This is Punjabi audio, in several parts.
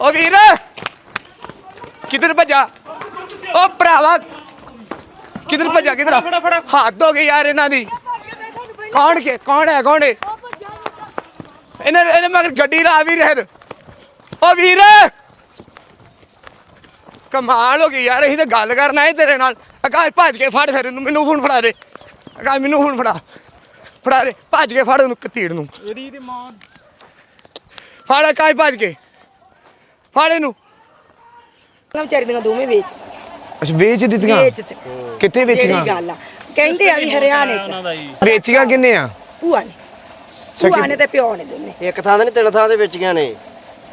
ਓ ਵੀਰ ਕਿੱਧਰ ਭੱਜਾ? ਓ ਭਰਾਵਾ ਕਿੱਧਰ ਭੱਜਾ ਕਿੱਧਰ ਹੱਥ ਹੋ ਗਏ ਯਾਰ ਇਹਨਾਂ ਦੀ। ਕੌਣ ਕੇ ਕੌਣ ਹੈ ਕੌਣ ਹੈ? ਇਹਨਾਂ ਇਹਨੇ ਮਗਰ ਗੱਡੀ ਲਾ ਵੀ ਰਹਿ ਓ ਵੀਰ ਕਮਾਲ ਹੋ ਗਈ ਯਾਰ ਅਸੀਂ ਤਾਂ ਗੱਲ ਕਰਨਾ ਹੈ ਤੇਰੇ ਨਾਲ। ਆਕਾਸ਼ ਭੱਜ ਕੇ ਫੜ ਫਿਰ ਇਹਨੂੰ ਮੈਨੂੰ ਫੋਨ ਫੜਾ ਦੇ। ਆਕਾਸ਼ ਮੈਨੂੰ ਫੋਨ ਫੜਾ। ਫੜਾ ਦੇ ਭੱਜ ਕੇ ਫੜ ਉਹਨੂੰ ਕਤੀੜ ਨੂੰ। ਇਹਦੀ ਤੇ ਮਾਂ। ਫੜ ਆਕਾਸ਼ ਭੱਜ ਕੇ। ਫੜ ਇਹਨੂੰ। ਨਾ ਵਿਚਾਰੀ ਦੀਆਂ ਦੋਵੇਂ ਵੇਚ। ਅੱਛਾ ਵੇਚ ਦਿੱਤੀਆਂ? ਵੇਚ ਕਿੱਥੇ ਜਿਹੜੀ ਵੇਚੀਆਂ ਗੱਲ ਆ। ਕਹਿੰਦੇ ਆ ਵੀ ਹਰਿਆਣੇ ਚ। ਵੇਚੀਆਂ ਕਿੰਨੇ ਆ? ਭੂਆ ਨੇ। ਭੂਆ ਨੇ ਤੇ ਪਿਓ ਨੇ ਦੋਨੇ। ਇੱਕ ਥਾਂ ਤੇ ਨਹੀਂ ਤਿੰਨ ਥਾਂ ਤੇ ਵੇਚੀਆਂ ਨੇ।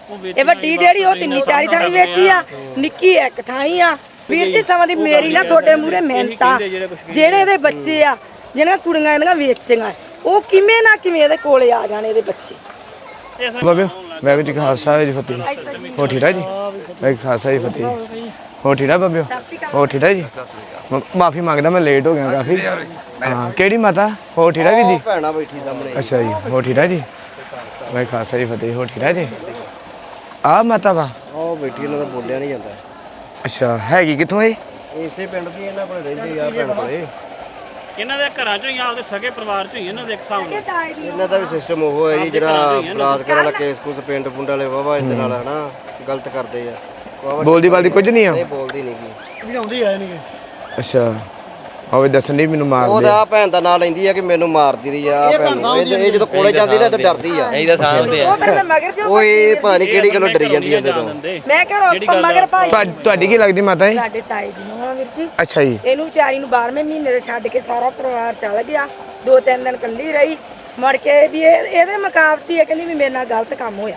ਉਹ ਵੇਚ ਇਹ ਵੱਡੀ ਜਿਹੜੀ ਉਹ ਤਿੰਨੀ ਚਾਰੀ ਥਾਂ ਵੇਚੀ ਆ। ਨਿੱਕੀ ਇੱਕ ਥਾਂ ਹੀ ਆ। ਵੀਰ ਜੀ ਸਮਾਂ ਦੀ ਮੇਰੀ ਨਾ ਤੁਹਾਡੇ ਮੂਰੇ ਮਿਹਨਤਾਂ ਜਿਹੜੇ ਇਹਦੇ ਬੱਚੇ ਆ ਜਿਹੜੀਆਂ ਕੁੜੀਆਂ ਇਹਦੀਆਂ ਵੇਚੀਆਂ ਉਹ ਕਿਵੇਂ ਨਾ ਕਿਵੇਂ ਇਹਦੇ ਕੋਲੇ ਆ ਜਾਣ ਇਹਦੇ ਬੱਚੇ। ਬਾਬਿਓ ਵਾਹਿਗੁਰੂ ਜੀ ਕਾ ਖਾਲਸਾ ਜੀ ਫਤਿਹ। ਹੋ ਠੀੜਾ ਜੀ? ਵਾਹਿਗੁਰੂ ਜੀ ਖਾਲਸਾ ਜੀ ਫਤਿਹ। ਹੋ ਠੀੜਾ ਬਾਬਿਓ ਹੋ ਠੀੜਾ ਜੀ? ਮਾਫੀ ਮੰਗਦਾ ਮੈਂ ਲੇਟ ਹੋ ਗਿਆ ਕਾਫੀ। ਹਾਂ ਕਿਹੜੀ ਮਾਤਾ? ਹੋ ਠੀੜਾ ਵੀ ਜੀ? ਭੈਣਾ ਬੈਠੀ ਸਾਹਮਣੇ। ਅੱਛਾ ਜੀ ਹੋ ਠੀੜਾ ਜੀ? ਵਾਹਿਗੁਰੂ ਖਾਲਸਾ ਜੀ ਫਤਿਹ। ਹੋ ਠੀੜਾ ਜੀ? ਆ ਮਾਤਾ ਵਾ? ਉਹ ਬੈਠੀ ਇਹਨਾਂ ਦਾ ਬੋਲਿਆ ਨਹੀਂ ਜਾਂਦਾ। ਅੱਛਾ ਹੈਗੀ ਕਿੱਥੋਂ ਇਹ? ਇਸੇ ਪਿੰਡ ਦੀ ਇਹਨਾਂ ਕੋਲ ਰਹਿੰਦੇ ਆ ਭੈਣ ਕੋਲੇ। ਇਹਨਾਂ ਦੇ ਘਰਾਂ ਚੋਂ ਹੀ ਆਪਦੇ ਸਗੇ ਪਰਿਵਾਰ ਚੋਂ ਹੀ ਇਹਨਾਂ ਦੇ ਇੱਕ ਹਿਸਾਬ ਨਾਲ। ਇਹਨਾਂ ਦਾ ਵੀ ਸਿਸਟਮ ਉਹ ਹੈ ਜੀ ਜਿਹੜਾ ਬਲਾਤਕਾਰ ਵਾਲਾ ਕੇਸ ਕੁਸ ਪਿੰਡ ਪੁੰਡ ਵਾਲੇ ਵਾਵਾ ਇਹਦੇ ਨਾਲ ਹਨਾ ਗਲਤ ਕਰਦੇ ਆ। ਵਾਹਵਾ ਬੋਲਦੀ ਬਾਲਦੀ ਕੁਝ ਨਹੀਂ ਆ? ਨਹੀਂ ਬੋਲਦੀ ਨਹੀਂ ਕੀ ਅੱਛਾ। ਹੋਵੇ ਦੱਸਣ ਦੀ ਮੈਨੂੰ ਮਾਰ ਉਹ ਤਾਂ ਆਹ ਭੈਣ ਦਾ ਨਾਂ ਲੈਂਦੀ ਆ ਕਿ ਮੈਨੂੰ ਮਾਰਦੀ ਰਹੀ ਆ ਆਹ ਭੈਣ। ਇਹ ਇਹ ਜਦੋਂ ਕੋਲੇ ਜਾਂਦੀ ਨਾ ਤੇ ਡਰਦੀ ਆ। ਉਹ ਫਿਰ ਮੈਂ ਮਗਰ ਜੋ ਉਹ ਇਹ ਪਤਾ ਨਹੀਂ ਕਿਹੜੀ ਗੱਲੋਂ ਡਰੀ ਜਾਂਦੀ ਇਹਦੇ ਤੋਂ ਮੈਂ ਘਰੋਂ ਮਗਰ ਭਾਈ। ਤੁਹਾ- ਤੁਹਾਡੀ ਕੀ ਲੱਗਦੀ ਮਾਤਾ ਇਹ ਸਾਡੇ ਤਾਏ ਜੀ ਨੂੰ ਆ ਵੀਰ ਜੀ। ਅੱਛਾ ਜੀ। ਇਹਨੂੰ ਵਿਚਾਰੀ ਨੂੰ 12ਵੇਂ ਮਹੀਨੇ ਦੇ ਛੱਡ ਕੇ ਸਾਰਾ ਪਰਿਵਾਰ ਚਲ ਗਿਆ। ਦੋ ਤਿੰਨ ਦਿਨ ਇਕੱਲੀ ਰਹੀ। ਮੁੜ ਕੇ ਵੀ ਇਹ ਇਹਦੇ ਮੁਕਾਬਤੀ ਇਹ ਕਹਿੰਦੀ ਵੀ ਮੇਰੇ ਨਾਲ ਗਲਤ ਕੰਮ ਹੋਇਆ।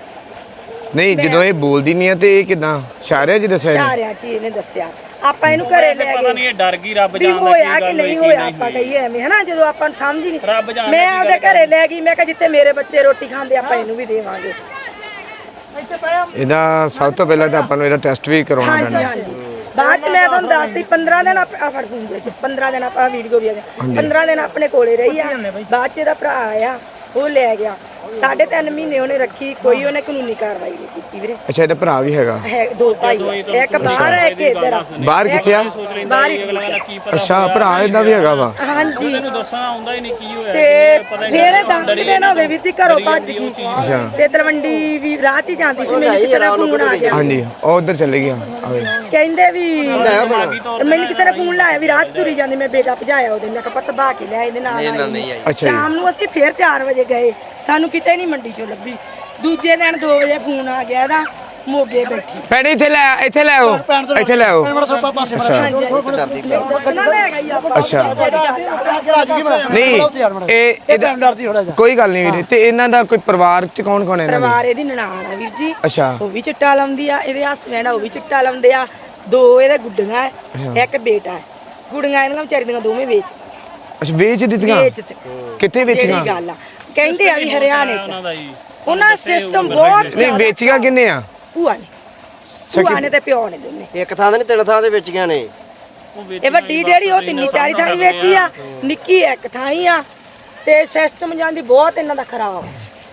ਨਹੀਂ ਜਦੋਂ ਇਹ ਬੋਲਦੀ ਨਹੀਂ ਆ ਤੇ ਇਹ ਕਿਦਾਂ? ਇਸ਼ਾਰਿਆਂ 'ਚ ਦੱਸਿਆ ਇਹਨੇ? ਸਾਰਿਆਂ ਚ ਹੀ ਇਹਨੇ ਦੱਸਿਆ। ਆਪਾਂ ਇਹਨੂੰ ਘਰੇ ਲੈ ਪਤਾ ਗਏ। ਨਹੀਂ ਇਹ ਡਰ ਗਈ ਰੱਬ ਵੀ ਜਾਣਦਾ ਹੋਇਆ ਕੀ ਕਿ ਗੱਲ ਨਹੀਂ ਹੋਇਆ ਆਪਾਂ ਕਹੀਏ ਐਵੇਂ ਹਨਾ? ਜਦੋਂ ਆਪਾਂ ਨੂੰ ਸਮਝ ਹੀ ਰੱਬ ਨਹੀਂ ਜਾਣਦਾ ਮੈਂ ਆਪਦੇ ਘਰੇ ਲੈ ਗਈ ਮੈਂ ਕਿਹਾ ਜਿੱਥੇ ਮੇਰੇ ਬੱਚੇ ਰੋਟੀ ਖਾਂਦੇ ਆਪਾਂ ਇਹਨੂੰ ਵੀ ਦੇਵਾਂਗੇ। ਇਹਦਾ ਸਭ ਤੋਂ ਪਹਿਲਾਂ ਤਾਂ ਆਪਾਂ ਨੂੰ ਇਹਦਾ ਟੈਸਟ ਵੀ ਕਰਾਉਣਾ ਹਾਂਜੀ ਪੈਣਾ। ਹਾਂਜੀ। ਬਾਅਦ ਚ ਮੈਂ ਤੁਹਾਨੂੰ ਦੱਸਦੀ 15 ਦਿਨ ਆਪ- ਆ ਫੜ ਫੋਨ ਵਿੱਚ 15 ਦਿਨ ਆਪਾਂ ਵੀਡੀਓ ਵੀ ਆ ਗਿਆ 15 ਦਿਨ ਆਪਣੇ ਕੋਲੇ ਰਹੀ ਆ। ਬਾਅਦ ਚ ਇਹਦਾ ਭਰਾ ਆਇਆ ਉਹ ਲੈ ਗਿਆ। ਸਾਢੇ ਤਿੰਨ ਮਹੀਨੇ ਉਹਨੇ ਰੱਖੀ ਕੋਈ ਉਹਨੇ ਕਾਨੂੰਨੀ ਕਾਰਵਾਈ ਨਹੀਂ ਕੀਤੀ ਵੀਰੇ। ਅੱਛਾ ਇਹਦਾ ਭਰਾ ਵੀ ਹੈਗਾ? ਹੈ ਦੋ ਭਾਈ। ਇੱਕ ਬਾਹਰ ਹੈ ਇੱਕ ਇੱਧਰ ਆ। ਬਾਹਰ ਕਿੱਥੇ ਆ? ਬਾਹਰ ਹੀ ਅੱਛਾ ਭਰਾ ਇਹਦਾ ਵੀ ਹੈਗਾ ਵਾ। ਹਾਂਜੀ। ਇਹਨੂੰ ਦੱਸਣਾ ਆਉਂਦਾ ਹੀ ਨਹੀਂ ਕੀ ਹੋਇਆ ਤੇ ਫਿਰ ਇਹ ਦਸ ਕੁ ਦਿਨ ਹੋ ਗਏ ਵੀ ਤੀ ਘਰੋਂ ਭੱਜ ਗਈ ਅੱਛਾ। ਤੇ ਤਲਵੰਡੀ ਵੀ ਰਾਹ 'ਚ ਹੀ ਜਾਂਦੀ ਸੀ ਮੈਨੂੰ ਕਿਸੇ ਦਾ ਫੋਨ ਆ ਗਿਆ। ਹਾਂਜੀ ਉਹ ਉਧਰ ਚਲੇ ਗਿਆ ਆਵੇ। ਕਹਿੰਦੇ ਵੀ ਮੈਨੂੰ ਕਿਸੇ ਨੇ ਫੋਨ ਲਾਇਆ ਵੀ ਰਾਹ 'ਚ ਤੁਰੀ ਜਾਂਦੀ ਮੈਂ ਬੇਟਾ ਭਜਾਇਆ ਉਹਦੇ ਮੈਂ ਕਿਹਾ ਪੱਤ ਬਾ ਕੇ ਲਿਆ ਇਹਦੇ ਨਾਲ ਆਈ। ਅੱਛਾ ਜੀ। ਸ਼ਾਮ ਨੂੰ ਅਸੀਂ ਫੇਰ 4 ਵਜੇ ਗਏ। ਸਾਨੂੰ ਕਿਤੇ ਨਹੀਂ ਮੰਡੀ 'ਚੋਂ ਲੱਭੀ। ਦੂਜੇ ਦਿਨ 2 ਵਜੇ ਫੋਨ ਆ ਗਿਆ ਇਹਦਾ। ਮੋਗੇ ਬੈਠੀ। ਭੈਣੇ ਇੱਥੇ ਲੈ ਇੱਥੇ ਲੈ ਆਓ। ਇੱਥੇ ਲੈ ਆਓ। ਅੱਛਾ। ਆ। ਨਹੀਂ। ਇਹ ਇਹਦਾ ਕੋਈ ਗੱਲ ਨਹੀਂ ਵੀਰੇ ਤੇ ਇਹਨਾਂ ਦਾ ਕੋਈ ਪਰਿਵਾਰ ਚ ਕੌਣ ਕੌਣ ਹੈ ਇਹਨਾਂ ਦੇ? ਪਰਿਵਾਰ ਇਹਦੀ ਨਨਾਣ ਆ ਵੀਰ ਜੀ। ਅੱਛਾ। ਉਹ ਵੀ ਚਿੱਟਾ ਲਾਉਂਦੀ ਆ ਇਹਦੇ ਹਸਬੈਂਡ ਉਹ ਵੀ ਚਿੱਟਾ ਲਾਉਂਦੇ ਆ। ਦੋ ਇਹਦੇ ਗੁੱਡੀਆਂ ਐ ਇੱਕ ਬੇਟਾ ਹੈ ਗੁੱਡੀਆਂ ਇਹਦੀਆਂ ਵਿਚਾਰੀ ਦੀਆਂ ਦੋਵੇਂ ਵੇਚ ਅੱਛਾ ਵੇਚ ਦਿੱਤੀਆਂ? ਵੇਚ ਕਿੱਥੇ ਵੇਚੀਆਂ? ਜਿਹੜੀ ਗੱਲ ਆ। ਕਹਿੰਦੇ ਆ ਵੀ ਹਰਿਆਣੇ ਚ। ਉਹਨਾਂ ਦਾ ਜੀ। ਉਹਨਾਂ ਸਿਸਟਮ ਬਹੁਤ ਨਹੀਂ ਵੇਚੀਆਂ ਕਿੰਨੇ ਆ? ਭੂਆ ਨੇ। ਭੂਆ ਨੇ ਤੇ ਪਿਓ ਨੇ ਦੋਨੇ। ਇੱਕ ਥਾਂ ਤੇ ਨਹੀਂ ਤਿੰਨ ਥਾਂ ਤੇ ਵੇਚੀਆਂ ਨੇ। ਉਹ ਵੇਚ ਇਹ ਵੱਡੀ ਜਿਹੜੀ ਉਹ ਤਿੰਨੀ ਚਾਰੀ ਥਾਂ ਹੀ ਵੇਚੀ ਆ ਨਿੱਕੀ ਇੱਕ ਥਾਂ ਹੀ ਆ ਤੇ ਸਿਸਟਮ ਜਾਂਦੀ ਬਹੁਤ ਇਹਨਾਂ ਦਾ ਖਰਾਬ ਆ।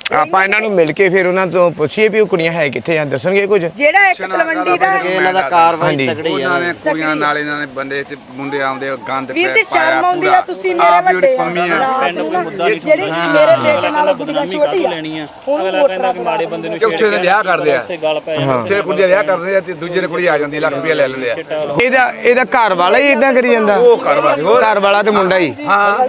ਆਪਾਂ ਇਹਨਾਂ ਨੂੰ ਮਿਲ ਕੇ ਫਿਰ ਉਹਨਾਂ ਤੋਂ ਪੁੱਛੀਏ ਵੀ ਉਹ ਕੁੜੀਆਂ ਹੈ ਕਿੱਥੇ ਆ ਦੱਸਣਗੇ ਕੁਝ? ਜਿਹੜਾ ਇੱਕ ਤਲਵੰਡੀ ਦਾ ਕਿ ਇਹਨਾਂ ਦਾ ਕਾਰਵਾਈ। ਤਕੜੀ ਆ ਉਹਨਾਂ ਨੇ ਕੁੜੀਆਂ ਨਾਲ ਇਹਨਾਂ ਨੇ ਬੰਦੇ ਤੇ ਮੁੰਡੇ ਆਉਂਦੇ ਗੰਦ ਵੀਰ ਤੇ ਸ਼ਰਮ ਆਉਂਦੀ ਆ ਤੁਸੀਂ ਮੇਰੇ ਵੱਡੇ ਆ। ਨੂੰ ਨਾ ਜਿਹੜੀ ਮੇਰੇ ਬੇਟੇ ਨਾਲ ਗੁੱਡੀਆਂ ਛੋਟੀ ਆ। ਲੈਣੀ ਆ? ਉਹਨੂੰ ਅਗਲਾ ਕਹਿੰਦਾ ਕਿ ਮਾੜੇ ਬੰਦੇ ਨੂੰ ਚੌਥੇ ਦੇ ਵਿਆਹ ਕਰਦੇ ਆ। ਤੇ ਗੱਲ ਪੈ ਜਾਂਦੀ ਉੱਥੇ ਕੁੜੀ ਦਾ ਵਿਆਹ ਕਰਦੇ ਆ ਤੇ ਦੂਜੇ ਦੇ ਕੁੜੀ ਆ ਜਾਂਦੀ ਲੱਖ ਰੁਪਏ ਲੈ ਲੈਂਦੇ ਆ। ਇਹਦਾ ਇਹਦਾ ਘਰ ਵਾਲਾ ਹੀ ਇਦਾਂ ਕਰੀ ਜਾਂਦਾ। ਉਹ ਕਾਰੋਬਾਰ ਹੋਰ? ਘਰ ਵਾਲਾ ਤੇ ਮੁੰਡਾ ਹੀ। ਹਾਂ।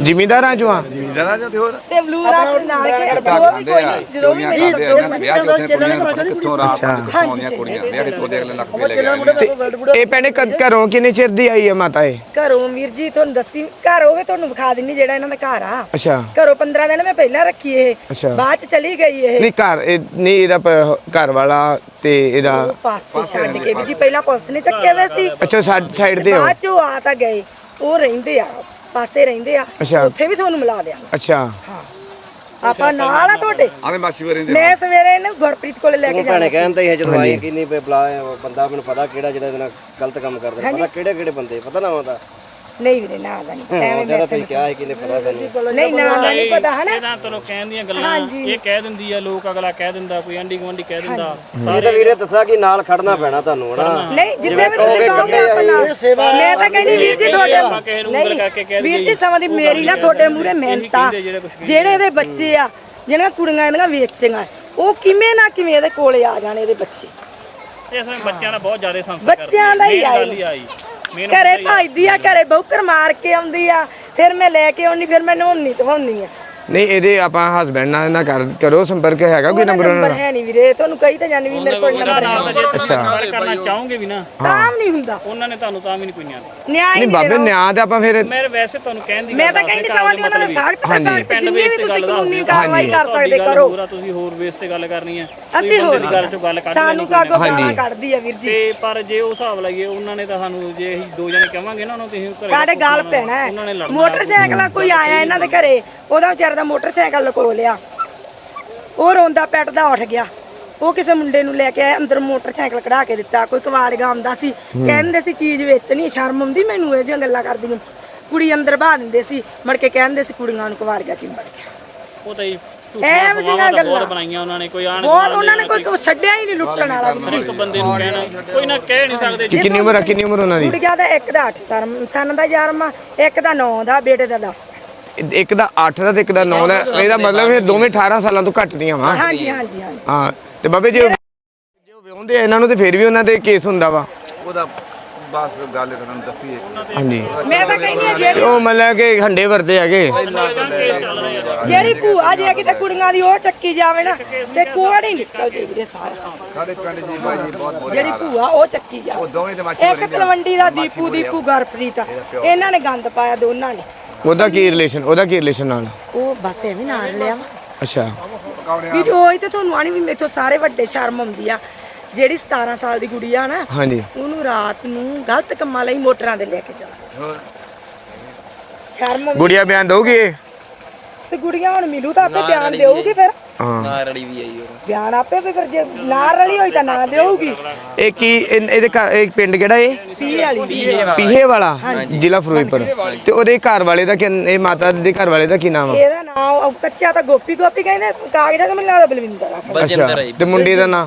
ਜ਼ਿਮੀਂਦਾਰਾਂ ਚੋਂ ਆ। ਜ਼ਿਮੀਂਦਾਰਾਂ ਜਾਂ ਤੇ ਹੋਰ? ਤੇ ਬਲੂ ਰੱਖ ਨਾਲ ਕੇ ਜੋ ਵੀ ਕੋਈ ਜਦੋਂ ਵੀ ਦੇ ਵਿਆਹ ਉੱਥੇ ਕੁੜੀਆਂ ਕਿੱਥੋਂ ਰਾਤ ਨੂੰ ਕਿੱਥੋਂ ਆਉਂਦੀਆਂ ਕੁੜੀਆਂ ਵਿਆਹ ਕਿੱਥੋਂ ਦੇ ਅਗਲੇ ਲੱਖ ਲੈ ਕੇ ਇਹ ਕਦ ਘਰੋਂ ਕਿੰਨੇ ਚਿਰ ਦੀ ਆਈ ਆ ਮਾਤਾ ਇਹ? ਘਰੋਂ ਵੀਰ ਜੀ ਤੁਹਾਨੂੰ ਦੱਸੀ ਘਰ ਹੋਵੇ ਤੁਹਾਨੂੰ ਵਿਖਾ ਦਿੰਨੀ ਜਿਹੜਾ ਇਹਨਾਂ ਦਾ ਘਰ ਆ। ਅੱਛਾ। ਘਰੋਂ 15 ਦਿਨ ਮੈਂ ਪਹਿਲਾਂ ਰੱਖੀ ਇਹ ਅੱਛਾ। ਬਾਅਦ ਚ ਚਲੀ ਗਈ ਇਹ। ਨਹੀਂ ਘਰ ਨਹੀਂ ਇਹਦਾ ਘਰ ਵਾਲਾ ਤੇ ਇਹਦਾ ਪਾਸੇ ਛੱਡ ਕੇ ਵੀ ਜੀ ਪਹਿਲਾਂ ਪੁਲਿਸ ਨੇ ਚੱਕੇ ਹੋਏ ਸੀ। ਅੱਛਾ ਸਾਈਡ ਤੇ ਹੋ। ਬਾਅਦ ਚ ਉਹ ਆ ਤਾਂ ਗਏ ਉਹ ਰਹਿੰਦੇ ਆ। ਪਾਸੇ ਰਹਿੰਦੇ ਆ ਅੱਛਾ। ਉੱਥੇ ਵੀ ਤੁਹਾਨੂੰ ਮਿਲਾ ਦਿਆਂ ਅੱਛਾ। ਆਪਾਂ ਨਾਲ ਆ ਤੁਹਾਡੇ? ਆਵੇਂ ਮਾਸੀ ਵਰੇ ਦੇ ਮੈਂ ਸਵੇਰੇ ਇਹਨੂੰ ਗੁਰਪ੍ਰੀਤ ਕੋਲੇ ਲੈ ਕੇ ਉਹ ਜਾਣਾ ਭੈਣੇ ਕਹਿੰਦੇ ਸੀ ਜਦੋਂ ਆਈ ਕਿ ਨਹੀਂ ਬਲਾ ਬੰਦਾ ਮੈਨੂੰ ਪਤਾ ਕਿਹੜਾ ਜਿਹੜਾ ਇਹਦੇ ਨਾਲ ਗਲਤ ਕੰਮ ਕਰਦਾ ਪਤਾ ਕਿਹੜੇ ਕਿਹੜੇ ਬੰਦੇ ਪਤਾ ਨਾ ਆਉਂਦਾ ਨਹੀਂ ਵੀਰੇ ਨਾ ਦਾ ਨਹੀਂ ਐਵੇਂ ਜਿਹੜਾ ਮੈਂ ਤੁਸੀਂ ਕਿਹਾ ਸੀ ਕਿਨੇ ਪਤਾ ਤੁਹਾਨੂੰ ਨਹੀਂ ਨਾ ਦਾ ਨਹੀਂ ਪਤਾ ਹਨਾ? ਇਹ ਤਾਂ ਚਲੋ ਕਹਿਣ ਦੀਆਂ ਗੱਲਾਂ। ਇਹ ਕਹਿ ਦਿੰਦੀ ਆ ਲੋਕ ਅਗਲਾ ਕਹਿ ਦਿੰਦਾ ਕੋਈ ਆਂਢੀ ਗੁਆਂਢੀ ਕਹਿ ਦਿੰਦਾ। ਇਹ ਤਾਂ ਵੀਰੇ ਦੱਸਿਆ ਕਿ ਨਾਲ ਖੜਨਾ ਪੈਣਾ ਤੁਹਾਨੂੰ ਹਨਾ? ਨਹੀਂ ਜਿੱਦੇ ਵੀ ਤੁਸੀਂ ਕਹੋਗੇ ਆਪਣਾ। ਮੈਂ ਤਾਂ ਕਹਿੰਦੀ ਵੀਰ ਜੀ ਆਪਾਂ ਕਿਸੇ ਨੂੰ ਉਂਗਲ ਤੁਹਾਡੇ ਕਰਕੇ ਕਹਿ ਵੀਰ ਜੀ ਸਮਾਂ ਦੀ ਮੇਰੀ ਨਾ ਤੁਹਾਡੇ ਮੂਰੇ ਮਿਹਨਤਾਂ। ਜਿਹੜੇ ਇਹਦੇ ਬੱਚੇ ਆ ਜਿਹੜੀਆਂ ਕੁੜੀਆਂ ਇਹਦੀਆਂ ਵੇਚੀਆਂ ਉਹ ਕਿਵੇਂ ਨਾ ਕਿਵੇਂ ਇਹਦੇ ਕੋਲੇ ਆ ਜਾਣ ਇਹਦੇ ਬੱਚੇ। ਇਸ ਵੇਲੇ ਬੱਚਿਆਂ ਦਾ ਬਹੁਤ ਜ਼ਿਆਦਾ ਸੰਸਕਾਰ ਬੱਚਿਆਂ ਦਾ ਹੀ ਆਈ। ਘਰੇ ਭਜਦੀ ਆ। ਘਰੇ ਬੌਕਰ ਮਾਰ ਕੇ ਆਉਂਦੀ ਆ ਫਿਰ ਮੈਂ ਲੈ ਕੇ ਆਉਣੀ ਫਿਰ ਮੈਂ ਨਹਾਉਣੀ ਧਵਾਉਣੀ ਆ। ਨਹੀਂ ਇਹਦੇ ਆਪਾਂ ਹਸਬੰਡ ਨਾਲ ਨਾ ਕਰ ਕਰੋ ਸੰਪਰਕ ਹੈਗਾ ਕੋਈ ਨੰਬਰ ਉਹਨਾਂ ਨੰਬਰ ਹੈ ਨਹੀਂ ਵੀਰੇ ਤੁਹਾਨੂੰ ਕਹੀ ਤਾਂ ਜਾਣੀ ਵੀ ਮੇਰੇ ਕੋਲ ਨੰਬਰ ਹੈ। ਜੇ ਤੁਸੀਂ ਗੱਲ ਕਰਨਾ ਚਾਹੋਗੇ ਵੀ ਨਾ? ਤਾਂ ਵੀ ਨਹੀਂ ਹੁੰਦਾ। ਉਹਨਾਂ ਨੇ ਤੁਹਾਨੂੰ ਤਾਂ ਵੀ ਨਹੀਂ ਕੋਈ ਨਿਆਂ। ਨਿਆਂ ਹੀ ਨਹੀਂ ਨਹੀਂ ਬਾਬੇ ਨਿਆਂ ਤੇ ਆਪਾਂ ਫਿਰ ਮੈਂ ਵੈਸੇ ਤੁਹਾਨੂੰ ਕਹਿਣ ਦੀ ਮੈਂ ਤਾਂ ਕਹਿੰਦੀ ਸਮਾਂ ਦੀ ਉਹਨਾਂ ਨੂੰ ਸਖਤ। ਸਖਤ ਪਿੰਡ ਜਿੰਨੀ ਵੇਸ ਵੀ ਤੇ ਤੁਸੀਂ ਗੱਲ ਕਾਨੂੰਨੀ ਕਾਰਵਾਈ ਕਰ ਸਕਦੇ ਕਰੋ। ਹੋਰ ਆ, ਤੁਸੀਂ ਹੋਰ ਵੇਸ ਤੇ ਗੱਲ ਕਰਨੀ ਹੈ ਅਸੀਂ ਹੋਰ ਦੀ ਗੱਲ ਚੋਂ ਗੱਲ ਕੱਢ ਸਾਨੂੰ ਕਾਗੋ ਗਾਲਾਂ ਕੱਢਦੀ ਆ ਵੀਰ ਜੀ? ਤੇ ਪਰ ਜੇ ਉਹ ਹਿਸਾਬ ਲਾਈਏ ਉਹਨਾਂ ਨੇ ਤਾਂ ਸਾਨੂੰ ਜੇ ਅਸੀਂ ਦੋ ਜਣੇ ਕਵਾਂਗੇ ਨਾ ਉਹਨਾਂ ਨੂੰ ਤੁਸੀਂ ਘਰੇ ਸਾਡੇ ਗੱਲ ਪੈਣਾ ਉਹਨਾਂ ਨੇ ਹੈ ਲੜਨਾ। ਮੋਟਰਸਾਈਕਲ ਕੋਈ ਆਇਆ ਇਹਨਾਂ ਦੇ ਘਰੇ ਉਹਦਾ ਵਿਚਾਰੇ ਦਾ ਮੋਟਰਸਾਈਕਲ ਲਕੋ ਲਿਆ। ਉਹ ਰੋਂਦਾ ਪੈਟਦਾ ਉੱਠ ਗਿਆ। ਉਹ ਕਿਸੇ ਮੁੰਡੇ ਨੂੰ ਲੈ ਕੇ ਆਇਆ ਅੰਦਰ ਮੋਟਰਸਾਈਕਲ ਕਢਾ ਕੇ ਦਿੱਤਾ। ਕੋਈ ਕਵਾੜਗਾ ਆਉਂਦਾ ਸੀ। ਕਹਿੰਦੇ ਸੀ ਚੀਜ਼ ਵੇਚਣੀ ਸ਼ਰਮ ਆਉਂਦੀ ਮੈਨੂੰ ਇਹ ਜਿਹੀਆਂ ਗੱਲਾਂ ਕਰਦੀ ਨੂੰ। ਕੁੜੀ ਅੰਦਰ ਬਾਹ ਦਿੰਦੇ ਸੀ। ਮੜ ਕੇ ਕਹਿੰਦੇ ਸੀ ਕੁੜੀਆਂ ਨੂੰ ਕਵਾੜਗਾ ਚਿੰਬੜ ਗਿਆ। ਉਹ ਤਾਂ ਹੀ ਗੱਲਾਂ ਬਣਾਈਆਂ ਉਹਨਾਂ ਨੇ ਕੋਈ ਆਣ ਬਹੁਤ ਉਹਨਾਂ ਨੇ ਕੋਈ ਛੱਡਿਆ ਹੀ ਨਹੀਂ ਲੁੱਟਣ ਵਾਲਾ। ਇੱਕ ਬੰਦੇ ਨੂੰ ਕਹਿਣਾ ਕੋਈ ਨਾ ਕਹਿ ਨਹੀਂ ਸਕਦੇ। ਕਿੰਨੀ ਉਮਰ ਆ ਕਿੰਨੀ ਉਮਰ ਉਹਨਾਂ ਦੀ? ਕੁੜੀਆਂ ਦਾ ਇੱਕ ਦਾ 8 ਸਨ ਸਨ ਦਾ ਜਨਮ ਇੱਕ ਦਾ 9 ਦਾ ਬੇਟੇ ਦਾ 10 ਇੱਕ ਦਾ 8 ਦਾ ਤੇ ਇੱਕ ਦਾ 9 ਦਾ। ਇਹਦਾ ਮਤਲਬ ਇਹ ਦੋਵੇਂ 18 ਸਾਲਾਂ ਤੋਂ ਘੱਟ ਦੀਆਂ ਵਾ। ਹਾਂਜੀ ਹਾਂਜੀ ਹਾਂਜੀ। ਹਾਂ ਤੇ ਬਾਬੇ ਜੀ ਜੇ ਉਹ ਵਿਆਹੁੰਦੇ ਆ ਇਹਨਾਂ ਨੂੰ ਤੇ ਫਿਰ ਵੀ ਉਹਨਾਂ ਤੇ ਕੇਸ ਹੁੰਦਾ ਵਾ। ਉਹਦਾ ਬਸ ਗੱਲ ਤੁਹਾਨੂੰ ਦੱਸੀ ਹਾਂਜੀ। ਮੈਂ ਤਾਂ ਕਹਿੰਦੀ ਆ ਜਿਹੜੀ ਉਹ ਮਤਲਬ ਕਿ ਹੰਡੇ ਵਰਤੇ ਹੈਗੇ। ਜਿਹੜੀ ਭੂਆ ਜੇ ਕਿਤੇ ਕੁੜੀਆਂ ਦੀ ਉਹ ਚੱਕੀ ਜਾਵੇ ਨਾ ਤੇ ਕੋੜ ਹੀ ਨਿਕਲ ਜੇ ਵੀਰੇ ਸਾਰਾ। ਸਾਡੇ ਪਿੰਡ ਜੀ ਬਾਈ ਜੀ ਬਹੁਤ ਬੁਰੇ ਜਿਹੜੀ ਭੂਆ ਉਹ ਚੱਕੀ ਜਾਵੇ। ਉਹ ਦੋਵੇਂ ਤੇ ਮਾਛੀ ਇੱਕ ਤਲਵੰਡੀ ਦਾ ਦੀਪੂ ਦੀਪੂ ਗਰਪ੍ਰੀਤ ਇਹਨਾਂ ਨੇ ਗੰਦ ਪਾਇਆ ਦੋਨਾਂ ਨੇ। ਉਹਦਾ ਕੀ ਰਿਲੇਸ਼ਨ ਉਹਦਾ ਕੀ ਰਿਲੇਸ਼ਨ ਨਾਲ? ਉਹ ਬਸ ਐਵੇਂ ਨਾਲ ਲਿਆ। ਅੱਛਾ। ਵੀ ਉਹ ਤੇ ਤੁਹਾਨੂੰ ਆਣੀ ਵੀ ਮੇਥੋਂ ਸਾਰੇ ਵੱਡੇ ਸ਼ਰਮ ਆਉਂਦੀ ਆ। ਜਿਹੜੀ 17 ਸਾਲ ਦੀ ਕੁੜੀ ਆ ਨਾ ਹਾਂਜੀ। ਉਹਨੂੰ ਰਾਤ ਨੂੰ ਗਲਤ ਕੰਮਾਂ ਲਈ ਮੋਟਰਾਂ ਦੇ ਲੈ ਕੇ ਜਾਣਾ ਸ਼ਰਮ ਆਉਂਦੀ। ਗੁੜੀਆ ਬਿਆਨ ਦਊਗੀ ਇਹ? ਤੇ ਗੁੜੀਆਂ ਹੁਣ ਮਿਲੂ ਤਾਂ ਆਪੇ ਬਿਆਨ ਦੇਊਗੀ ਫਿਰ। ਹਾਂ। ਨਾ ਰੜੀ ਵੀ ਆਈ ਉਹ। ਬਿਆਨ ਆਪੇ ਵੀ ਫਿਰ ਜੇ ਨਾ ਰਲੀ ਹੋਈ ਤਾਂ ਨਾ ਦੇਊਗੀ। ਇਹ ਕੀ ਇਹ- ਇਹਦੇ ਘਰ ਇਹ ਪਿੰਡ ਕਿਹੜਾ ਇਹ? ਪੀ ਵਾਲੀ। ਪੀਹੇ ਵਾਲਾ। ਜ਼ਿਲ੍ਹਾ ਫਿਰੋਜ਼ਪੁਰ। ਤੇ ਉਹਦੇ ਘਰ ਵਾਲੇ ਦਾ ਕੀ ਇਹ ਮਾਤਾ ਦੇ ਘਰ ਵਾਲੇ ਦਾ ਕੀ ਨਾਮ ਆ? ਇਹਦਾ ਨਾਮ ਕੱਚਾ ਤਾਂ ਗੋਪੀ ਗੋਪੀ ਕਹਿੰਦੇ ਕਾਗਜ਼ਾਂ ਤੇ ਮੈਨੂੰ ਲੱਗਦਾ ਬਲਵਿੰਦਰ ਆ। ਬਲਜਿੰਦਰ ਆਈ ਤੇ ਮੁੰਡੇ ਦਾ ਨਾਂ?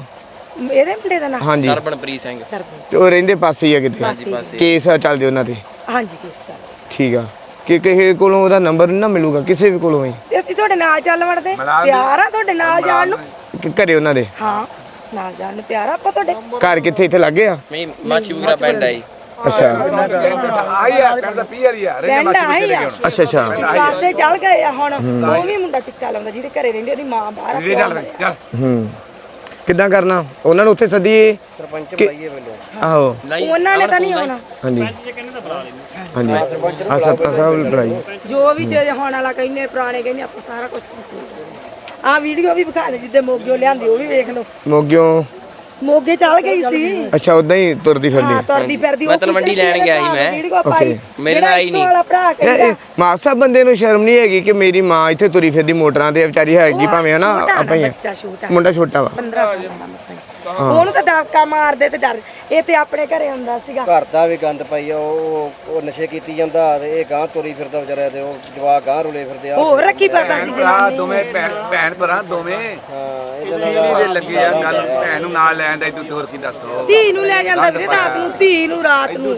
ਇਹਦੇ ਮੁੰਡੇ ਦਾ ਨਾਮ ਹਾਂਜੀ। ਸਰਬਨਪ੍ਰੀਤ ਸਿੰਘ। ਸਰਪੰਚ ਤੇ ਉਹ ਰਹਿੰਦੇ ਪਾਸੇ ਹੀ ਆ ਕਿਤੇ? ਕੇਸ ਆ। ਚੱਲਦੇ ਉਹਨਾਂ ਤੇ ਹਾਂਜੀ ਕਿਸ ਤਰ੍ਹਾਂ ਠੀਕ ਆ। ਕਿ ਕਿਸੇ ਕੋਲੋਂ ਉਹਦਾ ਨੰਬਰ ਨਾ ਮਿਲੂਗਾ ਕਿਸੇ ਵੀ ਕੋਲੋਂ ਹੀ ਤੇ ਅਸੀਂ ਤੁਹਾਡੇ ਨਾਲ ਚੱਲ ਵੜਦੇ। ਪਿਆਰ ਆ ਤੁਹਾਡੇ ਨਾਲ ਜਾਣ ਨੂੰ? ਕਿ ਘਰੇ ਉਹਨਾਂ ਦੇ? ਹਾਂ ਨਾਲ ਜਾਣ ਨੂੰ ਪਿਆਰ ਆ ਆਪਾਂ ਤੁਹਾਡੇ। ਘਰ ਕਿੱਥੇ ਇੱਥੇ ਲੱਗੇ ਆ? ਮੈਂ ਮਾਚੀਪੁਰਾ ਪਿੰਡ ਆਈ ਅੱਛਾ। ਆਈ ਆ ਪਿੰਡ ਦਾ ਪੀ ਵਾਲੀ ਆ ਰਹਿੰਦੇ ਪਿੰਡ ਆਏ ਆ। ਅੱਛਾ ਅੱਛਾ। ਪਾਸੇ ਚੱਲ ਗਏ ਆ ਹੁਣ। ਉਹ ਵੀ ਮੁੰਡਾ ਚਿੱਟਾ ਲਾਉਂਦਾ ਜਿਹਦੇ ਘਰੇ ਰਹਿੰਦੇ ਉਹਦੀ ਮਾਂ ਬਾਹਰ ਆ। ਚੱਲ ਚੱਲ ਚੱਲ। ਹੂੰ। ਕਿੱਦਾਂ ਕਰਨਾ? ਉਹਨਾਂ ਨੂੰ ਉੱਥੇ ਸੱਦੀਏ। ਸਰਪੰਚ ਪਾਈਏ ਮੈਨੂੰ। ਆਹੋ। ਉਹਨਾਂ ਨੇ ਤਾਂ ਨਹੀਂ ਆਉਣਾ। ਹਾਂਜੀ। ਜੇ ਕਹਿੰਦੇ ਤਾਂ ਬੁਲਾ ਲੈਂਦੇ। ਹਾਂਜੀ। ਆ ਸਰਪੰਚ ਸਾਹਿਬ ਨੂੰ ਬੁਲਾਈ। ਜੋ ਵੀ ਜੇ ਹੋਣ ਵਾਲਾ ਕਹਿੰਦੇ ਪੁਰਾਣੇ ਕਹਿੰਦੇ ਆਪਾਂ ਸਾਰਾ ਕੁਝ ਆ ਵੀਡੀਓ ਵੀ ਵਿਖਾ ਦੇ ਜਿੱਦੇ ਮੋਗਿਓ ਲਿਆਂਦੀ ਉਹ ਵੀ ਵੇਖ ਲਓ। ਮੋਗਿਓ। ਮੋਗੇ ਚੱਲ ਗਈ ਸੀ। ਅੱਛਾ ਉਦਾਂ ਹੀ ਤੁਰਦੀ ਫਿਰਦੀ। ਹਾਂ ਤੁਰਦੀ ਫਿਰਦੀ ਮੈਂ ਤਲਵੰਡੀ ਲੈਣ ਗਿਆ ਸੀ ਮੈਂ। ਪਾਈ ਮੇਰੇ ਨਾਲ ਆਈ ਨਹੀਂ। ਵਾਲਾ ਭਰਾ ਕਹਿੰਦਾ ਇਹ ਮਾਸਾ ਬੰਦੇ ਨੂੰ ਸ਼ਰਮ ਨਹੀਂ ਹੈਗੀ ਕਿ ਮੇਰੀ ਮਾਂ ਇੱਥੇ ਤੁਰੀ ਫਿਰਦੀ ਮੋਟਰਾਂ ਤੇ ਵਿਚਾਰੀ ਹੈਗੀ ਭਾਵੇਂ ਹਨਾ? ਛੋਟਾ ਨਾ ਆਪਾਂ ਹੀ ਆ। ਬੱਚਾ ਛੋਟਾ ਮੁੰਡਾ ਛੋਟਾ ਵਾ। 15 ਸਾਲ ਦਾ ਮਸਾਂ ਹੀ। ਉਹਨੂੰ ਤਾਂ ਦਬਕਾ ਮਾਰਦੇ ਤੇ ਡਰ। ਇਹ ਤੇ ਆਪਣੇ ਘਰੇ ਹੁੰਦਾ ਸੀਗਾ। ਘਰ ਦਾ ਵੀ ਗੰਦ ਪਾਈ ਆ ਉਹ ਉਹ ਨਸ਼ੇ ਕੀਤੀ ਜਾਂਦਾ ਤੇ ਇਹ ਗਾਂ ਤੁਰੀ ਫਿਰਦਾ ਵਿਚਾਰਿਆ ਤੇ ਉਹ ਜਵਾਕ ਗਾਂ ਰੁਲੇ ਫਿਰਦੇ ਆ। ਹੋਰ ਰੱਖੀ ਪਤਾ ਸੀ ਜਨਾਨੀ। ਦੋਵੇਂ ਭੈਣ ਭੈਣ ਭਰਾ ਦੋਵੇਂ। ਹਾਂ ਇਹਦੇ ਚੀਨੀ ਦੇ ਲੱਗੇ ਆ ਗੱਲ ਭੈਣ ਨੂੰ ਨਾਲ ਲੈ ਆਂਦਾ ਤੂੰ ਹੋਰ ਕੀ ਦੱਸੋ? ਧੀ ਨੂੰ ਲੈ ਜਾਂਦਾ ਵੀਰੇ ਰਾਤ ਨੂੰ ਧੀ ਨੂੰ ਰਾਤ ਨੂੰ।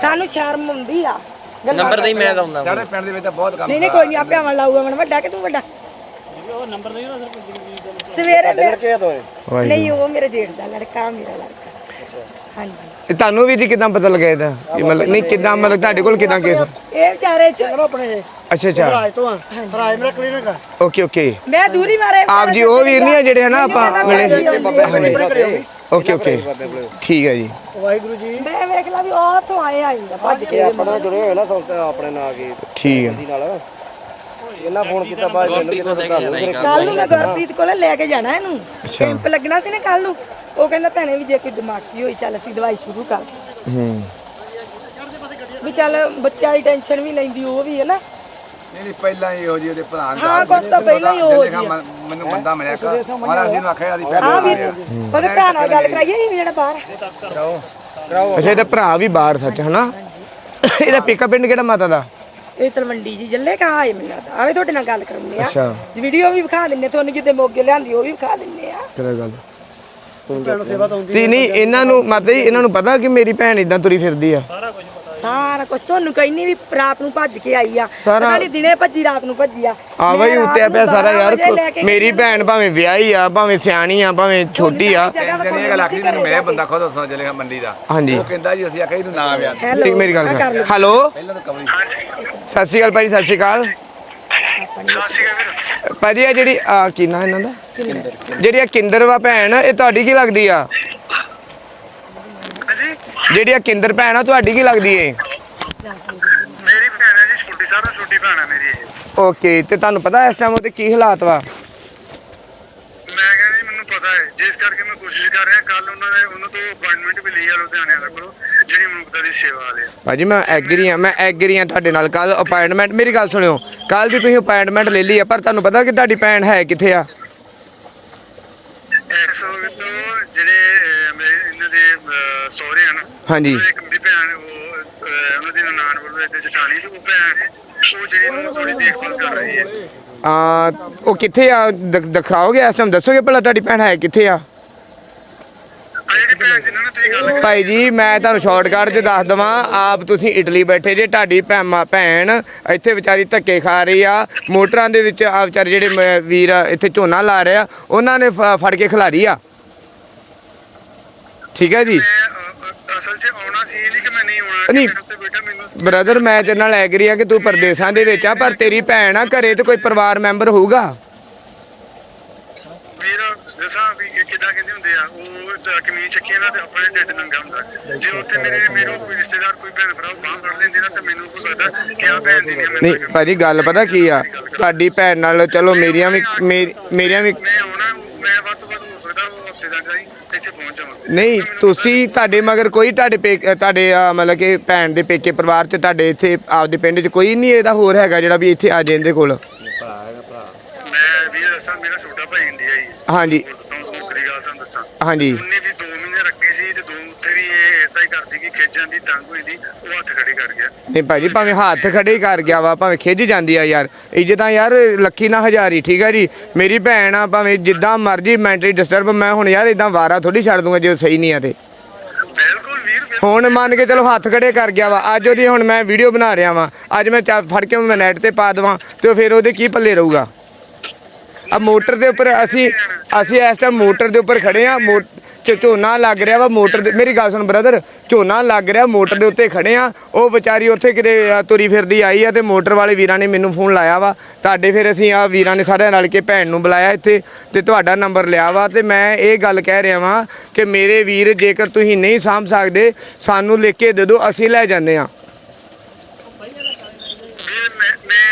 ਸਾਨੂੰ ਸ਼ਰਮ ਹੁੰਦੀ ਆ। ਨੰਬਰ ਦੇ ਮੈਂ ਦਊਂਦਾ। ਸਾਡੇ ਪਿੰਡ ਦੇ ਵਿੱਚ ਤਾਂ ਬਹੁਤ ਕੰਮ ਨਹੀਂ ਨਹੀਂ ਕੋਈ ਨਹੀਂ ਆਪੇ ਆਵਣ ਲਾਊਗਾ ਮਨ ਵੱਡਾ ਕਿ ਤੂੰ ਵੱਡਾ? ਉਹ ਨੰਬਰ ਦੇ ਨਾ ਸਰਪੰਚ ਸਵੇਰੇ ਲੜਕੇ ਨਹੀਂ ਉਹ ਮੇਰੇ ਜੇਠ ਦਾ ਲੜਕਾ ਮੇਰਾ ਲੜਕਾ। ਹਾਂਜੀ। ਇਹ ਤੁਹਾਨੂੰ ਵੀ ਜੀ ਕਿਦਾਂ ਪਤਾ ਲੱਗਿਆ ਇਹਦਾ? ਇਹ ਮਤਲਬ ਨਹੀਂ ਕਿਦਾਂ ਮਤਲਬ ਤੁਹਾਡੇ ਕੋਲ ਕਿਦਾਂ ਕੇਸ? ਇਹ ਵਿਚਾਰੇ ਚ ਆਪਣੇ ਅੱਛਾ ਅੱਛਾ। ਭਰਾ ਮੇਰਾ ਕਲੀਨਿਕ ਓਕੇ ਓਕੇ। ਮੈਂ ਦੂਰੀ ਮਾਰੇ ਆਪ ਜੀ ਉਹ ਵੀਰ ਨਹੀਂ ਆ ਜਿਹੜੇ ਹਨਾ ਆਪਾਂ ਮਿਲੇ ਹਾਂਜੀ। Okay okay. ਠੀਕ ਹੈ ਜੀ। ਮੈਂ ਵੇਖ ਲਾ ਵੀ ਉਹ ਤੋਂ ਆਏ ਆ ਜਾਂਦਾ ਭੱਜ ਕੇ ਆਪਣਾ ਜੁੜੇ ਹੋਏ ਨਾ ਸੰਸਥਾ ਆਪਣੇ ਨਾਲ ਕੀ ਠੀਕ ਹੈ ਨਾਲ। ਇਹਨਾਂ ਫੋਨ ਕੀਤਾ ਬਾਅਦ ਮੈਨੂੰ ਕਿਤੇ ਘਰ ਨੂੰ ਫਿਰ ਕੱਲ ਨੂੰ ਮੈਂ ਗੁਰਪ੍ਰੀਤ ਕੋਲ ਲੈ ਕੇ ਜਾਣਾ ਇਹਨੂੰ। ਕੈਂਪ ਲੱਗਣਾ ਸੀ ਨਾ ਕੱਲ ਨੂੰ। ਉਹ ਕਹਿੰਦਾ ਭੈਣੇ ਵੀ ਜੇ ਕੋਈ ਦਿਮਾਗੀ ਹੋਈ ਚੱਲ ਅਸੀਂ ਦਵਾਈ ਸ਼ੁਰੂ ਕਰ ਦਿੰਦੇ ਹੂੰ। ਵੀ ਚੱਲ ਬੱਚਿਆਂ ਦੀ ਟੈਨਸ਼ਨ ਵੀ ਲੈਂਦੀ ਉਹ ਵੀ ਹੈ ਨਾ। ਨਹੀਂ ਨਹੀਂ ਪਹਿਲਾਂ ਹੀ ਇਹੋ ਜੀ ਉਹਦੇ ਭਰਾ ਨੇ ਹਾਂ ਕੁਛ ਤਾਂ ਪਹਿਲਾਂ ਹੀ ਉਹ ਦੇਖਾ ਮੈਨੂੰ ਬੰਦਾ ਮਿਲਿਆ ਕਾ ਮਹਾਰਾਜ ਜੀ ਨੂੰ ਆਖਿਆ ਆਦੀ ਭੈਣ ਹਾਂ ਵੀਰ ਉਹਦੇ ਭਰਾ ਨਾਲ ਗੱਲ ਕਰਾਈਏ ਇਹ ਜਿਹੜਾ ਬਾਹਰ ਆ। ਅੱਛਾ ਇਹਦਾ ਭਰਾ ਵੀ ਬਾਹਰ ਸੱਚ ਹਨਾ? ਇਹਦਾ ਪਿਕਅਪ ਪਿੰਡ ਕਿਹੜਾ ਮਾਤਾ ਦਾ? ਇਹ ਤਲਵੰਡੀ ਜੀ ਜੱਲੇ ਕਾ ਆਏ ਮੈਨੂੰ ਲੱਗਦਾ। ਆਵੇ ਤੁਹਾਡੇ ਨਾਲ ਗੱਲ ਕਰਨੀ ਆ। ਅੱਛਾ। ਵੀਡੀਓ ਵੀ ਵਿਖਾ ਦਿੰਨੇ ਤੁਹਾਨੂੰ ਜਿੱਦੇ ਮੋਗੇ ਲਿਆਂਦੀ ਉਹ ਵੀ ਵਿਖਾ ਦਿੰਨੇ ਆ। ਤੇਰਾ ਗੱਲ? ਤੇ ਨਹੀਂ ਇਹਨਾਂ ਨੂੰ ਮਾਤਾ ਜੀ ਇਹਨਾਂ ਨੂੰ ਪਤਾ ਕਿ ਮੇਰੀ ਭੈਣ ਇਦਾਂ ਤੁਰੀ ਫਿਰਦੀ ਆ। ਸਾਰਾ ਕੁਝ ਤੁਹਾਨੂੰ ਕਹਿੰਨੀ ਵੀ ਰਾਤ ਨੂੰ ਭੱਜ ਕੇ ਆਈ ਆ। ਸਾਰਾ- ਪਤਾ ਨੀ ਦਿਨੇ ਭੱਜੀ ਰਾਤ ਨੂੰ ਭੱਜੀ ਆ। ਆ ਬਈ ਮੈਂ ਰਾਤ ਉੱਤੇ ਨੂੰ ਪਿਆ ਸਾਰਾ ਬਾਰਾਂ ਯਾਰ ਵਜੇ ਲੈ ਕੇ ਮੇਰੀ ਭੈਣ ਭਾਵੇਂ ਵਿਆਹੀ ਆ ਭਾਵੇਂ ਸਿਆਣੀ ਆ ਭਾਵੇਂ ਛੋਟੀ ਆ। ਜਗ੍ਹਾ ਗੱਲ ਆਖੀ ਮੈਨੂੰ ਮੈਂ ਬੰਦਾ ਖੁਦ ਦੱਸਣਾ ਚੱਲੇਗਾ ਮੰਡੀ ਦਾ। ਹਾਂਜੀ। ਉਹ ਕਹਿੰਦਾ ਜੀ ਅਸੀਂ ਆਖਿਆ ਇਹਨੂੰ ਨਾ ਵਿਆਹ ਹੈਲੋ ਠੀਕ ਮੇਰੀ ਗੱਲ ਆਹ ਕਰ ਸੁਣ ਲਓ। ਹੈਲੋ? ਪਹਿਲਾਂ ਤਾਂ ਸਤਿ ਸ਼੍ਰੀ ਅਕਾਲ ਭਾਈ ਸਤਿ ਸ਼੍ਰੀ ਅਕਾਲ। ਭਾਜੀ ਆ ਜਿਹੜੀ ਆ ਕੀ ਨਾਂ ਇਹਨਾਂ ਦਾ? ਜਿਹੜੀ ਆ ਕਿੰਦਰ ਵਾ ਭੈਣ ਇਹ ਤੁਹਾਡੀ ਕੀ ਲੱਗਦੀ ਆ? ਜਿਹੜੀ ਆ ਕਿੰਦਰ ਭੈਣ ਆ ਤੁਹਾਡੀ ਕੀ ਲੱਗਦੀ ਏ? ਮੇਰੀ ਭੈਣ ਹੈ ਜੀ ਛੋਟੀ ਸਾਰਾ ਛੋਟੀ ਭੈਣ ਹੈ ਮੇਰੀ ਇਹ। ਓਕੇ ਤੇ ਤੁਹਾਨੂੰ ਪਤਾ ਇਸ ਟਾਈਮ ਉਹਦੇ ਕੀ ਹਾਲਾਤ ਵਾ? ਮੈਂ ਕਹਿੰਦੀ ਮੈਨੂੰ ਪਤਾ ਹੈ ਜਿਸ ਕਰਕੇ ਮੈਂ ਕੋਸ਼ਿਸ਼ ਕਰ ਰਿਹਾ ਕੱਲ ਉਹਨਾਂ ਨੇ ਉਹਨਾਂ ਤੋਂ ਅਪਾਇੰਟਮੈਂਟ ਵੀ ਲਈ ਆ ਲੁਧਿਆਣੇ ਵਾਲੇ ਕੋਲੋਂ। ਜਿਹੜੀ ਮਨੁੱਖਤਾ ਦੀ ਸੇਵਾ ਵਾਲੇ ਆ। ਭਾਜੀ ਮੈਂ ਐਗਰੀ ਆ ਮੈਂ ਐਗਰੀ ਆ ਤੁਹਾਡੇ ਨਾਲ। ਕੱਲ ਅਪਾਇੰਟਮੈਂਟ ਮੇਰੀ ਗੱਲ ਸੁਣਿਓ। ਕੱਲ ਦੀ ਤੁਸੀਂ ਅਪਾਇੰਟਮੈਂਟ ਲੈ ਲਈ ਆ ਪਰ ਤੁਹਾਨੂੰ ਪਤਾ ਕਿ ਤੁਹਾਡੀ ਭੈਣ ਹੈ ਕਿੱਥੇ ਆ? ਇਸ ਵਕਤ ਜਿਹੜੇ ਅਹ, ਮੇਰੇ ਇਹਨਾਂ ਦੇ ਅਹ, ਸਹੁਰੇ ਹਨ ਹਾਂਜੀ। ਉਹਨਾਂ ਦੀ ਇੱਕ ਮੇਰੀ ਭੈਣ ਉਹ ਅਹ, ਉਹਨਾਂ ਦੀ ਨਾਨ ਵੱਲੋਂ ਇੱਥੇ ਜਟਾਣੀ ਤੋਂ ਉਹ ਭੈਣ ਹੈ ਉਹ ਜਿਹੜੀ ਨੂੰ ਥੋੜੀ ਦੇਖਭਾਲ ਕਰ ਰਹੀ ਹੈ। ਆ ਉਹ ਕਿੱਥੇ ਆ? ਦ- ਦਿਖਾਓਗੇ ਇਸ ਟਾਈਮ ਦੱਸੋਗੇ ਭਲਾ ਤੁਹਾਡੀ ਭੈਣ ਹੈ ਕਿੱਥੇ ਆ ਆ ਜਿਹੜੀ ਭੈਣ ਜਿਨ੍ਹਾਂ ਨਾਲ ਤੁਸੀਂ ਗੱਲ ਭਾਈ ਜੀ ਮੈਂ ਤੁਹਾਨੂੰ ਸ਼ਾਰਟਕਟ 'ਚ ਦੱਸ ਦਵਾਂ। ਆਪ ਤੁਸੀਂ ਇਟਲੀ ਬੈਠੇ ਜੇ ਤੁਹਾਡੀ ਭੈਮਾ ਭੈਣ ਇੱਥੇ ਵਿਚਾਰੀ ਧੱਕੇ ਖਾ ਰਹੀ ਆ। ਮੋਟਰਾਂ ਦੇ ਵਿੱਚ ਆ ਵਿਚਾਰੇ ਜਿਹੜੇ ਵੀਰ ਇੱਥੇ ਝੋਨਾ ਲਾ ਰਹੇ। ਆ ਉਹਨਾਂ ਨੇ ਫੜ ਕੇ ਖਿਲਾਰੀ ਆ। ਠੀਕ ਹੈ ਜੀ? ਅਸਲ 'ਚ ਆਉਣਾ ਸੀ ਨਹੀਂ ਕਿ ਮੈਂ ਆਉਣਾ ਬ੍ਰਦਰ ਮੈਂ ਤੇਰੇ ਨਾਲ ਐਗਰੀ ਆ ਕਿ ਤੂੰ ਪਰਦੇਸਾਂ ਦੇ ਵਿੱਚ ਆ ਪਰ ਤੇਰੀ ਭੈਣ ਆ ਘਰੇ ਤੇ ਕੋਈ ਪਰਿਵਾਰ ਮੈਂਬਰ ਹੋਊਗਾ। ਦੱਸਾਂ ਵੀ ਕਿੱਦਾਂ ਕਹਿੰਦੇ ਹੁੰਦੇ ਆ ਉਹ ਕਮੀਜ਼ ਚੱਕੀ ਨਾ ਤੇ ਆਪਣੇ ਢਿੱਡ ਨੰਗਾ ਹੁੰਦਾ। ਜੇ ਉੱਥੇ ਮੇਰੇ ਮੇਰੇ ਕੋਈ ਰਿਸ਼ਤੇਦਾਰ ਕੋਈ ਭੈਣ ਭਰਾ ਬਾਹਰ ਫੜ ਲੈਂਦੇ ਨਾ ਤੇ ਮੈਨੂੰ ਹੋ ਸਕਦਾ ਕਿ ਆ ਭੈਣ ਦੀ ਨਹੀਂ ਨਹੀਂ ਭਾਜੀ ਗੱਲ ਪਤਾ ਕੀ ਆ? ਤੁਹਾਡੀ ਭੈਣ ਨਾਲ ਚਲੋ ਮੇਰੀਆਂ ਵੀ ਮੇਰੀ- ਮੇਰੀਆਂ ਵੀ ਮੈਂ ਆਉਣਾ ਮੈਂ ਵੱਧ ਤੋਂ ਵੱਧ ਹੋ ਸਕਦਾ ਉਹ ਹਫ਼ਤੇ ਦਾ ਜਾਈ ਇੱਥੇ ਪਹੁੰਚ ਜਾਵਾਂ। ਨਹੀਂ ਤੁਸੀਂ ਤੁਹਾਡੇ ਮਗਰ ਕੋਈ ਤੁਹਾਡੇ ਤੁਹਾਡੇ ਮਤਲਬ ਕਿ ਭੈਣ ਦੇ ਪੇਕੇ ਪਰਿਵਾਰ ਚ ਤੁਹਾਡੇ ਇੱਥੇ ਆਪਦੇ ਪਿੰਡ 'ਚ ਕੋਈ ਨਹੀਂ ਇਹਦਾ ਹੋਰ ਹੈਗਾ ਜਿਹੜਾ ਵੀ ਇੱਥੇ ਆ ਜੇ ਇਹਦੇ ਕੋਲ ਮੈਂ ਵੀਰ ਦੱਸਾਂ ਮੇਰਾ ਛੋਟਾ ਭਾਈ ਇੰਡੀਆ ਹੀ ਹੈ ਹਾਂਜੀ। ਗੱਲ ਤੁਹਾਨੂੰ ਦੱਸਾਂ। ਹਾਂਜੀ। ਉਹਨੇ ਵੀ 2 ਮਹੀਨੇ ਰੱਖੀ ਸੀ ਤੇ ਦੋ ਉੱਥੇ ਵੀ ਇਹ ਐਸਾ ਹੀ ਕਰਦੀ ਕਿ ਖੇਜਾਂ ਦੀ ਤੰਗ ਹੋਈ ਦੀ ਉਹ ਹੱਥ ਖੜੇ ਕਰ ਗਿਆ। ਨਹੀਂ ਭਾਜੀ ਭਾਵੇਂ ਹੱਥ ਖੜੇ ਹੀ ਕਰ ਗਿਆ ਵਾ ਭਾਵੇਂ ਖਿੱਚ ਜਾਂਦੀ ਆ ਯਾਰ। ਇੱਜ਼ਤਾਂ ਯਾਰ ਲੱਖੀ ਨਾ ਹਜ਼ਾਰੀ ਠੀਕ ਆ ਜੀ? ਮੇਰੀ ਭੈਣ ਆ ਭਾਵੇਂ ਜਿੱਦਾਂ ਮਰਜ਼ੀ ਮੈਂਟਲੀ ਡਿਸਟਰਬ ਮੈਂ ਹੁਣ ਯਾਰ ਇਦਾਂ ਵਾਰਾ ਥੋੜੀ ਛੱਡ ਦੂੰਗਾ ਜੇ ਉਹ ਸਹੀ ਨਹੀਂ ਆ ਤੇ। ਬਿਲਕੁਲ ਵੀਰ ਬਿਲਕੁਲ। ਹੁਣ ਮੰਨ ਕੇ ਚਲੋ ਹੱਥ ਖੜੇ ਕਰ ਗਿਆ ਵਾ ਅੱਜ ਉਹਦੀ ਹੁਣ ਮੈਂ ਵੀਡੀਓ ਬਣਾ ਰਿਹਾ ਵਾਂ। ਅੱਜ ਮੈਂ ਚਾ- ਫੜ ਕੇ ਮੈਂ ਨੈਟ ਤੇ ਪਾ ਦੇਵਾਂ ਤੇ ਉਹ ਫਿਰ ਉਹਦੇ ਕੀ ਪੱਲੇ ਰਹੂਗਾ? ਆ ਮੋਟਰ ਦੇ ਉੱਪਰ ਅਸੀਂ ਅਸੀਂ ਇਸ ਟਾਈਮ ਮੋਟਰ ਦੇ ਉੱਪਰ ਖੜੇ ਆ, ਮੋ- ਝ- ਝੋਨਾ ਲੱਗ ਰਿਹਾ ਵਾ, ਮੋਟਰ ਦੇ, ਮੇਰੀ ਗੱਲ ਸੁਣ ਬ੍ਰਦਰ ਝੋਨਾ ਲੱਗ ਰਿਹਾ, ਮੋਟਰ ਦੇ ਉੱਤੇ ਖੜੇ ਆ, ਉਹ ਵਿਚਾਰੀ ਉੱਥੇ ਕਿਤੇ ਤੁਰੀ ਫਿਰਦੀ ਆਈ ਆ ਤੇ ਮੋਟਰ ਵਾਲੇ ਵੀਰਾਂ ਨੇ ਮੈਨੂੰ ਫੋਨ ਲਾਇਆ ਵਾ। ਤੁਹਾਡੇ ਫਿਰ ਅਸੀਂ ਆ ਵੀਰਾਂ ਨੇ ਸਾਰਿਆਂ ਰਲ ਕੇ ਭੈਣ ਨੂੰ ਬੁਲਾਇਆ ਇੱਥੇ ਤੇ ਤੁਹਾਡਾ ਨੰਬਰ ਲਿਆ ਵਾ ਤੇ ਮੈਂ ਇਹ ਗੱਲ ਕਹਿ ਰਿਹਾ ਵਾਂ ਕਿ ਮੇਰੇ ਵੀਰ ਜੇਕਰ ਤੁਸੀਂ ਨਹੀਂ ਸਾਂਭ ਸਕਦੇ, ਸਾਨੂੰ ਲਿਖ ਕੇ ਦੇ ਦਿਓ, ਅਸੀਂ ਲੈ ਜਾਂਦੇ ਆ ਵੀਰ ਮੈਂ ਮੈਂ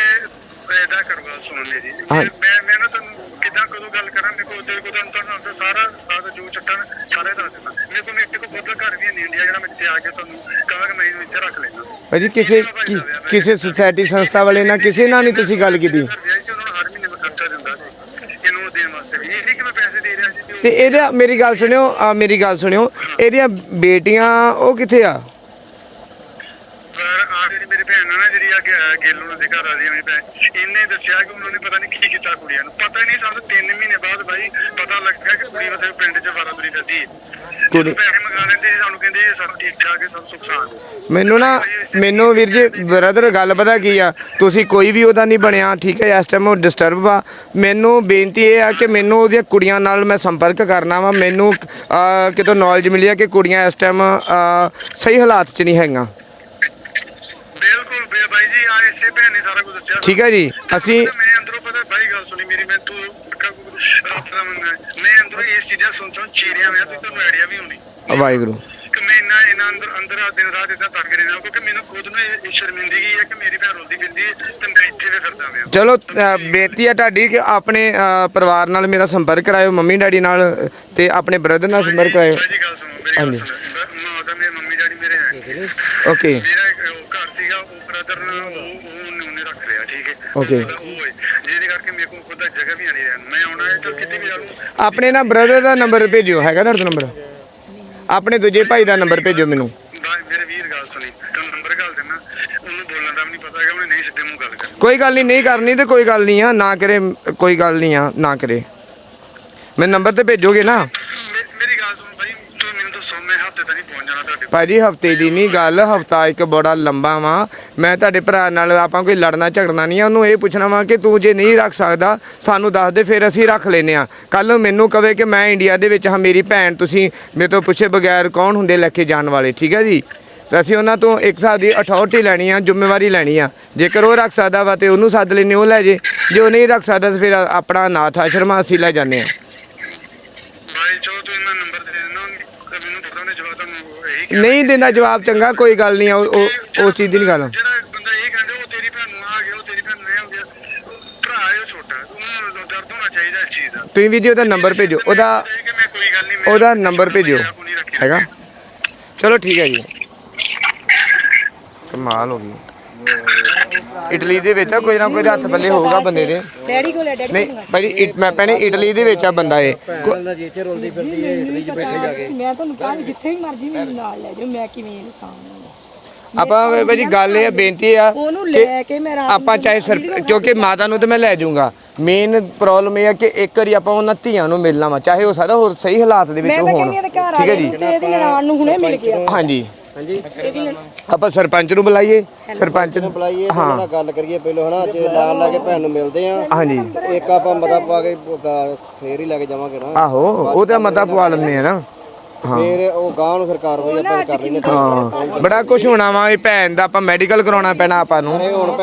ਇਹਦਾ ਕਰਵਾ ਸੁਣਨੇ ਜੀ ਹਾਂ। ਫਿਰ ਮੈਂ ਮੈਂ ਨਾ ਤੁਹਾਨੂੰ ਕਿੱਦਾਂ ਕਦੋਂ ਗੱਲ ਕਰਾਂ ਮੇਰੇ ਕੋਲ ਤੇਰੇ ਕੋਲ ਤੁਹਾਨੂੰ ਤੁਹਾਨੂੰ ਆਪਦਾ ਸਾਰਾ ਆਪਦਾ ਜੋ ਚੱਟਣ ਸਾਰੇ ਦੱਸ ਦਿੰਦਾ। ਮੇਰੇ ਕੋਲ ਮੇਰੇ ਕੋਲ ਖੁਦ ਦਾ ਘਰ ਵੀ ਨਹੀਂ ਇੰਡੀਆ ਜਿਹੜਾ ਮੈਂ ਜਿੱਥੇ ਆ ਕੇ ਤੁਹਾਨੂੰ ਕਹਾਂਗਾ ਮੈਂ ਇਹਨੂੰ ਇੱਥੇ ਰੱਖ ਲੈਣਾ ਭਾਜੀ ਕਿਸੇ ਕਿ- ਕਿਸੇ ਸੁਸਾਇਟੀ ਸੰਸਥਾ ਵਾਲੇ ਨਾਲ ਕਿਸੇ ਨਾਲ ਨਹੀਂ ਤੁਸੀਂ ਗੱਲ ਕੀਤੀ। ਘਰ ਵਿਆਹ ਸੀ ਉਹਨਾਂ ਨੂੰ ਹਰ ਮਹੀਨੇ ਮੈਂ ਖਰਚਾ ਦਿੰਦਾ ਸੀ ਇਹਨੂੰ ਦੇਣ ਵਾਸਤੇ ਵੀ। ਇਹ ਨਹੀਂ ਕਿ ਮੈਂ ਪੈਸੇ ਦੇ ਰਿਹਾ ਸੀ ਤੇ ਉਹ- ਤੇ ਇਹਦੇ ਮੇਰੀ ਗੱਲ ਸੁਣਿਓ ਆ ਮੇਰੀ ਗੱਲ ਸੁਣਿਓ ਇਹਦੀਆਂ ਬੇਟੀਆਂ ਉਹ ਕਿੱਥੇ ਆ ਪਰ ਆ ਜਿਹੜੀ ਮੇਰੀ ਭੈਣ ਆ ਨਾ ਜਿਹੜੀ ਆ ਗੇ- ਗਿੱਲ ਉਹਨਾਂ ਦੇ ਘਰ ਆ ਰਹੀ ਹੈ ਮੇਰੀ ਭੈਣ ਇਹਨੇ ਦੱਸਿਆ ਕਿ ਉਹਨਾਂ ਨੇ ਪਤਾ ਨਹੀਂ ਕੀ ਕੀਤਾ ਕੁੜੀਆਂ ਨੂੰ। ਪਤਾ ਹੀ ਨਹੀਂ ਸਾਨੂੰ 3 ਮਹੀਨੇ ਬਾਅਦ ਬਾਈ ਪਤਾ ਲੱਗਾ ਕਿ ਕੁੜੀ ਉੱਥੇ ਪਿੰਡ 'ਚ ਵਾਰਾ ਤੁਰੀ ਫਿਰਦੀ ਹੈ। ਕੁੜੀ- ਜਦੋਂ ਪੈਸੇ ਮੰਗਾ ਲੈਂਦੇ ਸੀ ਸਾਨੂੰ ਕਹਿੰਦੇ ਇਹ ਸਭ ਠੀਕ ਠਾਕ ਹੈ ਸਭ ਸੁੱਖ ਸਾਂਦ ਹੈ। ਮੈਨੂੰ ਨਾ ਮੈਨੂੰ ਵੀਰ ਜੀ ਬ੍ਰਦਰ ਗੱਲ ਪਤਾ ਕੀ ਆ? ਤੁਸੀਂ ਕੋਈ ਵੀ ਉਹਦਾ ਨਹੀਂ ਬਣਿਆ ਠੀਕ ਹੈ? ਇਸ ਟਾਈਮ ਉਹ ਡਿਸਟਰਬ ਆ ਮੈਨੂੰ ਬੇਨਤੀ ਇਹ ਆ ਕਿ ਮੈਨੂੰ ਉਹਦੀਆਂ ਕੁੜੀਆਂ ਨਾਲ ਮੈਂ ਸੰਪਰਕ ਕਰਨਾ ਵਾ। ਮੈਨੂੰ ਕਿਤੋਂ ਨੌਲੇਜ ਮਿਲੀ ਆ ਕਿ ਕੁੜੀਆਂ ਇਸ ਟਾਈਮ ਸਹੀ ਹਾਲਾਤ 'ਚ ਨਹੀਂ ਹੈਗੀਆਂ। ਬੇ ਬਾਈ ਜੀ ਆ ਇਸੇ ਭੈਣ ਨੇ ਸਾਰਾ ਕੁਝ ਦੱਸਿਆ। ਠੀਕ ਹੈ ਜੀ ਅਸੀਂ ਮੈਂ ਅੰਦਰੋਂ ਪਤਾ ਬਾਈ ਗੱਲ ਸੁਣੀ ਮੇਰੀ ਮੈਂ ਤੂੰ ਰੱਬ ਦਾ ਮੰਨਣਾ ਹੈ। ਮੈਂ ਅੰਦਰੋਂ ਇਸ ਚੀਜ਼ਾਂ ਸੁਣ ਸੁਣ ਚੀਰਿਆ ਹੋਇਆ ਤੇ ਤੁਹਾਨੂੰ ਆਈਡੀਆ ਵੀ ਹੋਣੀ। ਵਾਹਿਗੁਰੂ। ਕਿ ਮੈਂ ਇੰਨਾ ਇਹਨਾਂ ਅੰਦਰ ਅੰਦਰ ਆ ਦਿਨ ਰਾਤ ਇਦਾਂ ਤੜਕ ਰਿਹਾ ਕਿਉਂਕਿ ਮੈਨੂੰ ਖੁਦ ਨੂੰ ਇਹ ਸ਼ਰਮਿੰਦਗੀ ਹੈ ਕਿ ਮੇਰੀ ਭੈਣ ਰੋਂਦੀ ਫਿਰਦੀ ਹੈ ਤੇ ਮੈਂ ਇੱਥੇ ਵੀ ਫਿਰਦਾ ਮੈਂ ਚਲੋ ਅਹ, ਬੇਨਤੀ ਆ ਤੁਹਾਡੀ ਕਿ ਆਪਣੇ ਪਰਿਵਾਰ ਨਾਲ ਮੇਰਾ ਸੰਪਰਕ ਕਰਾਇਓ ਮੰਮੀ ਡੈਡੀ ਨਾਲ ਤੇ ਆਪਣੇ ਬ੍ਰਦਰ ਨਾਲ ਸੰਪਰਕ ਕਰਾਇਓ। ਬਾਈ ਜੀ ਗੱਲ ਸੁਣੋ ਮੇਰੀ ਗੱਲ ਸੁਣੋ। ਮਾਂ ਦਾ ਮੇਰੇ ਮੰਮੀ ਡੈਡੀ ਮੇਰੇ ਹੈ। ਓਕੇ। ਮੇਰਾ ਫਾਦਰ ਨਾਲ ਉਹ ਉਹਨੇ ਉਹਨੇ ਰੱਖ ਲਿਆ ਠੀਕ ਹੈ? Okay. ਜਿਹਦੇ ਕਰਕੇ ਮੇਰੇ ਕੋਲ ਖੁਦ ਦਾ ਜਗ੍ਹਾ ਵੀ ਨਹੀਂ ਰਹਿਣ। ਮੈਂ ਆਉਣਾ ਹੈ ਚਲ ਕਿਤੇ ਵੀ ਆ ਆਪਣੇ ਨਾ ਬ੍ਰਦਰ ਦਾ ਨੰਬਰ ਭੇਜਿਓ ਹੈਗਾ ਨਾ ਨੰਬਰ ਆਪਣੇ ਦੂਜੇ ਭਾਈ ਦਾ ਨੰਬਰ ਭੇਜੋ ਮੈਨੂੰ। ਕੋਈ ਗੱਲ ਨਹੀਂ ਨਹੀਂ ਕਰਨੀ ਤੇ ਕੋਈ ਗੱਲ ਨਹੀਂ ਆ। ਨਾ ਕਰੇ ਕੋਈ ਗੱਲ ਨਹੀਂ ਆ ਨਾ ਕਰੇ। ਮੈਨੂੰ ਨੰਬਰ ਤੇ ਭੇਜੋਗੇ ਨਾ? ਭਾਜੀ, ਹਫ਼ਤੇ ਦੀ ਨਹੀਂ ਗੱਲ, ਹਫਤਾ ਇੱਕ ਬੜਾ ਲੰਬਾ ਵਾ। ਮੈਂ ਤੁਹਾਡੇ ਭਰਾ ਨਾਲ ਆਪਾਂ ਕੋਈ ਲੜਨਾ ਝਗੜਨਾ ਨਹੀਂ ਆ, ਉਹਨੂੰ ਇਹ ਪੁੱਛਣਾ ਵਾ ਕਿ ਤੂੰ ਜੇ ਨਹੀਂ ਰੱਖ ਸਕਦਾ, ਸਾਨੂੰ ਦੱਸ ਦੇ, ਫਿਰ ਅਸੀਂ ਰੱਖ ਲੈਨੇ ਆ। ਕੱਲ ਮੈਨੂੰ ਕਵੇ ਕਿ ਮੈਂ ਇੰਡੀਆ ਦੇ ਵਿੱਚ ਹਾਂ, ਮੇਰੀ ਭੈਣ ਤੁਸੀਂ ਮੇਰੇ ਤੋਂ ਪੁੱਛੇ ਬਗੈਰ ਕੌਣ ਹੁੰਦੇ ਲੈ ਕੇ ਜਾਣ ਵਾਲੇ, ਠੀਕ ਹੈ ਜੀ? ਅਸੀਂ ਉਹਨਾਂ ਤੋਂ ਇੱਕ ਹਿਸਾਬ ਦੀ ਅਥਾਰਟੀ ਲੈਣੀ ਆ, ਜ਼ਿੰਮੇਵਾਰੀ ਲੈਣੀ ਆ। ਜੇਕਰ ਉਹ ਰੱਖ ਸਕਦਾ ਵਾ ਤੇ ਉਹਨੂੰ ਸੱਦ ਲੈਨੇ ਉਹ ਲੈ ਜੇ। ਜੇ ਉਹ ਨਹੀਂ ਰੱਖ ਸਕਦਾ ਤਾਂ ਫਿਰ ਆਪਣਾ ਅਨਾਥ ਆਸ਼ਰਮ ਅਸੀਂ ਲੈ ਜਾਂਦੇ ਆ। ਭਾਈ, ਚਲੋ ਤੂੰ ਇਹਨਾਂ ਨੰਬਰ ਦੇ ਦੇਣਾ ਤੇ ਮੈਨੂੰ ਪਤਾ ਨਹੀਂ ਜਵਾਬ ਤੁਹਾਨੂੰ ਇਹੀ ਕਹਿਣਾ। ਨਹੀਂ ਦਿੰਦਾ ਜਵਾਬ ਚੰਗਾ ਕੋਈ ਗੱਲ ਨਹੀਂ ਉਹ ਚੀਜ਼ ਦੀ ਨਹੀਂ ਗੱਲ। ਜਿਹੜਾ ਬੰਦਾ ਇਹ ਕਹਿੰਦਾ ਉਹ ਤੇਰੀ ਭੈਣ ਨੂੰ ਆ ਗਿਆ ਉਹ ਤੇਰੀ ਭੈਣ ਨੂੰ ਇਹ ਹੋ ਗਿਆ। ਭਰਾ ਹੈ ਉਹ ਛੋਟਾ ਉਹਨੂੰ ਦਰਦ ਹੋਣਾ ਚਾਹੀਦਾ ਇਸ ਚੀਜ਼ ਦਾ। ਤੁਸੀਂ ਵੀਡੀਓ ਦਾ ਨੰਬਰ ਭੇਜੋ ਉਹਦਾ ਉਹਦਾ ਨੰਬਰ ਭੇਜਿਓ ਹੈਗਾ? ਚਲੋ ਠੀਕ ਹੈ ਜੀ। ਕਮਾਲ ਹੋ ਗਈ। ਇਟਲੀ ਦੇ ਵਿੱਚ ਆ ਕੋਈ ਨਾ ਕੋਈ ਦਾ ਹੱਥ ਪੱਲੇ ਹੋਊਗਾ ਬੰਦੇ ਦੇ। ਡੈਡੀ ਕੋਲ ਹੈ ਡੈਡੀ ਨਹੀਂ ਭਾਈ ਇਟ- ਮੈਂ ਪਹਿਲੇ ਇਟਲੀ ਦੇ ਵਿੱਚ ਆ ਬੰਦਾ ਇਹ। ਕੋ- ਨਾਲ ਜਿੱਥੇ ਰੋਲਦੀ ਫਿਰਦੀ ਹੈ ਇਟਲੀ 'ਚ ਬੈਠੇ ਜਾ ਕੇ। ਮੈਂ ਤੁਹਾਨੂੰ ਕਿਹਾ ਵੀ ਜਿੱਥੇ ਵੀ ਮਰਜ਼ੀ ਮੈਨੂੰ ਨਾਲ ਲੈ ਜਾਓ ਮੈਂ ਕਿਵੇਂ ਇਹਨੂੰ ਸਾਹਮਣੇ ਆਪਾਂ ਭਾਈ ਜੀ ਗੱਲ ਇਹ ਆ ਬੇਨਤੀ ਆ ਉਹਨੂੰ ਲੈ ਕੇ ਮੈਂ ਰਾਤ ਆਪਾਂ ਚਾਹੇ ਸਰ ਕਿਉਂਕਿ ਮਾਤਾ ਨੂੰ ਤੇ ਮੈਂ ਲੈ ਜਾਊਂਗਾ। ਮੇਨ ਪ੍ਰੋਬਲਮ ਇਹ ਆ ਕਿ ਇੱਕ ਵਾਰੀ ਆਪਾਂ ਉਹਨਾਂ ਧੀਆਂ ਨੂੰ ਮਿਲਣਾ ਵਾ ਚਾਹੇ ਉਹ ਸਾਡਾ ਹੋਰ ਸਹੀ ਹਾਲਾਤ ਦੇ ਵਿੱਚ ਮੈਂ ਤਾਂ ਹੋਣ। ਕਹਿੰਦੀ ਆ ਤੇ ਘਰ ਆ ਠੀਕ ਹੈ ਜੀ? ਤੇ ਇਹਦੀ ਨਨਾਣ ਨੂੰ ਹੁਣੇ ਮਿਲ ਗਿਆ। ਹਾਂਜੀ। ਹਾਂਜੀ। ਆਪਾਂ ਸਰਪੰਚ ਨੂੰ ਬੁਲਾਈਏ। ਸਰਪੰਚ ਨੂੰ ਬੁਲਾਈਏ ਤੇ ਉਹਨਾਂ ਨਾਲ ਗੱਲ ਕਰੀਏ ਪਹਿਲਾਂ ਹਨਾ ਅੱਜ ਨਾਲ ਲਾ ਕੇ ਭੈਣ ਨੂੰ ਮਿਲਦੇ ਆ। ਹਾਂਜੀ। ਇੱਕ ਆਪਾਂ ਮਤਾ ਪਾ ਕੇ ਫੇਰ ਹੀ ਲੈ ਕੇ ਜਾਵਾਂਗੇ ਨਾ। ਆਹੋ ਉਹ ਤਾਂ ਮਤਾ ਪਵਾ ਲੈਂਦੇ ਆ ਨਾ। ਫੇਰ ਉਹ ਗਾਂ ਨੂੰ ਫਿਰ ਕਾਰਵਾਈ ਆਪਾਂ ਕਰ ਲੈਂਦੇ ਹਾਂ। ਬੜਾ ਕੁਝ ਹੋਣਾ ਵਾ ਇਹ ਭੈਣ ਦਾ ਆਪਾਂ ਮੈਡੀਕਲ ਕਰਾਉਣਾ ਪੈਣਾ ਆਪਾਂ ਨੂੰ।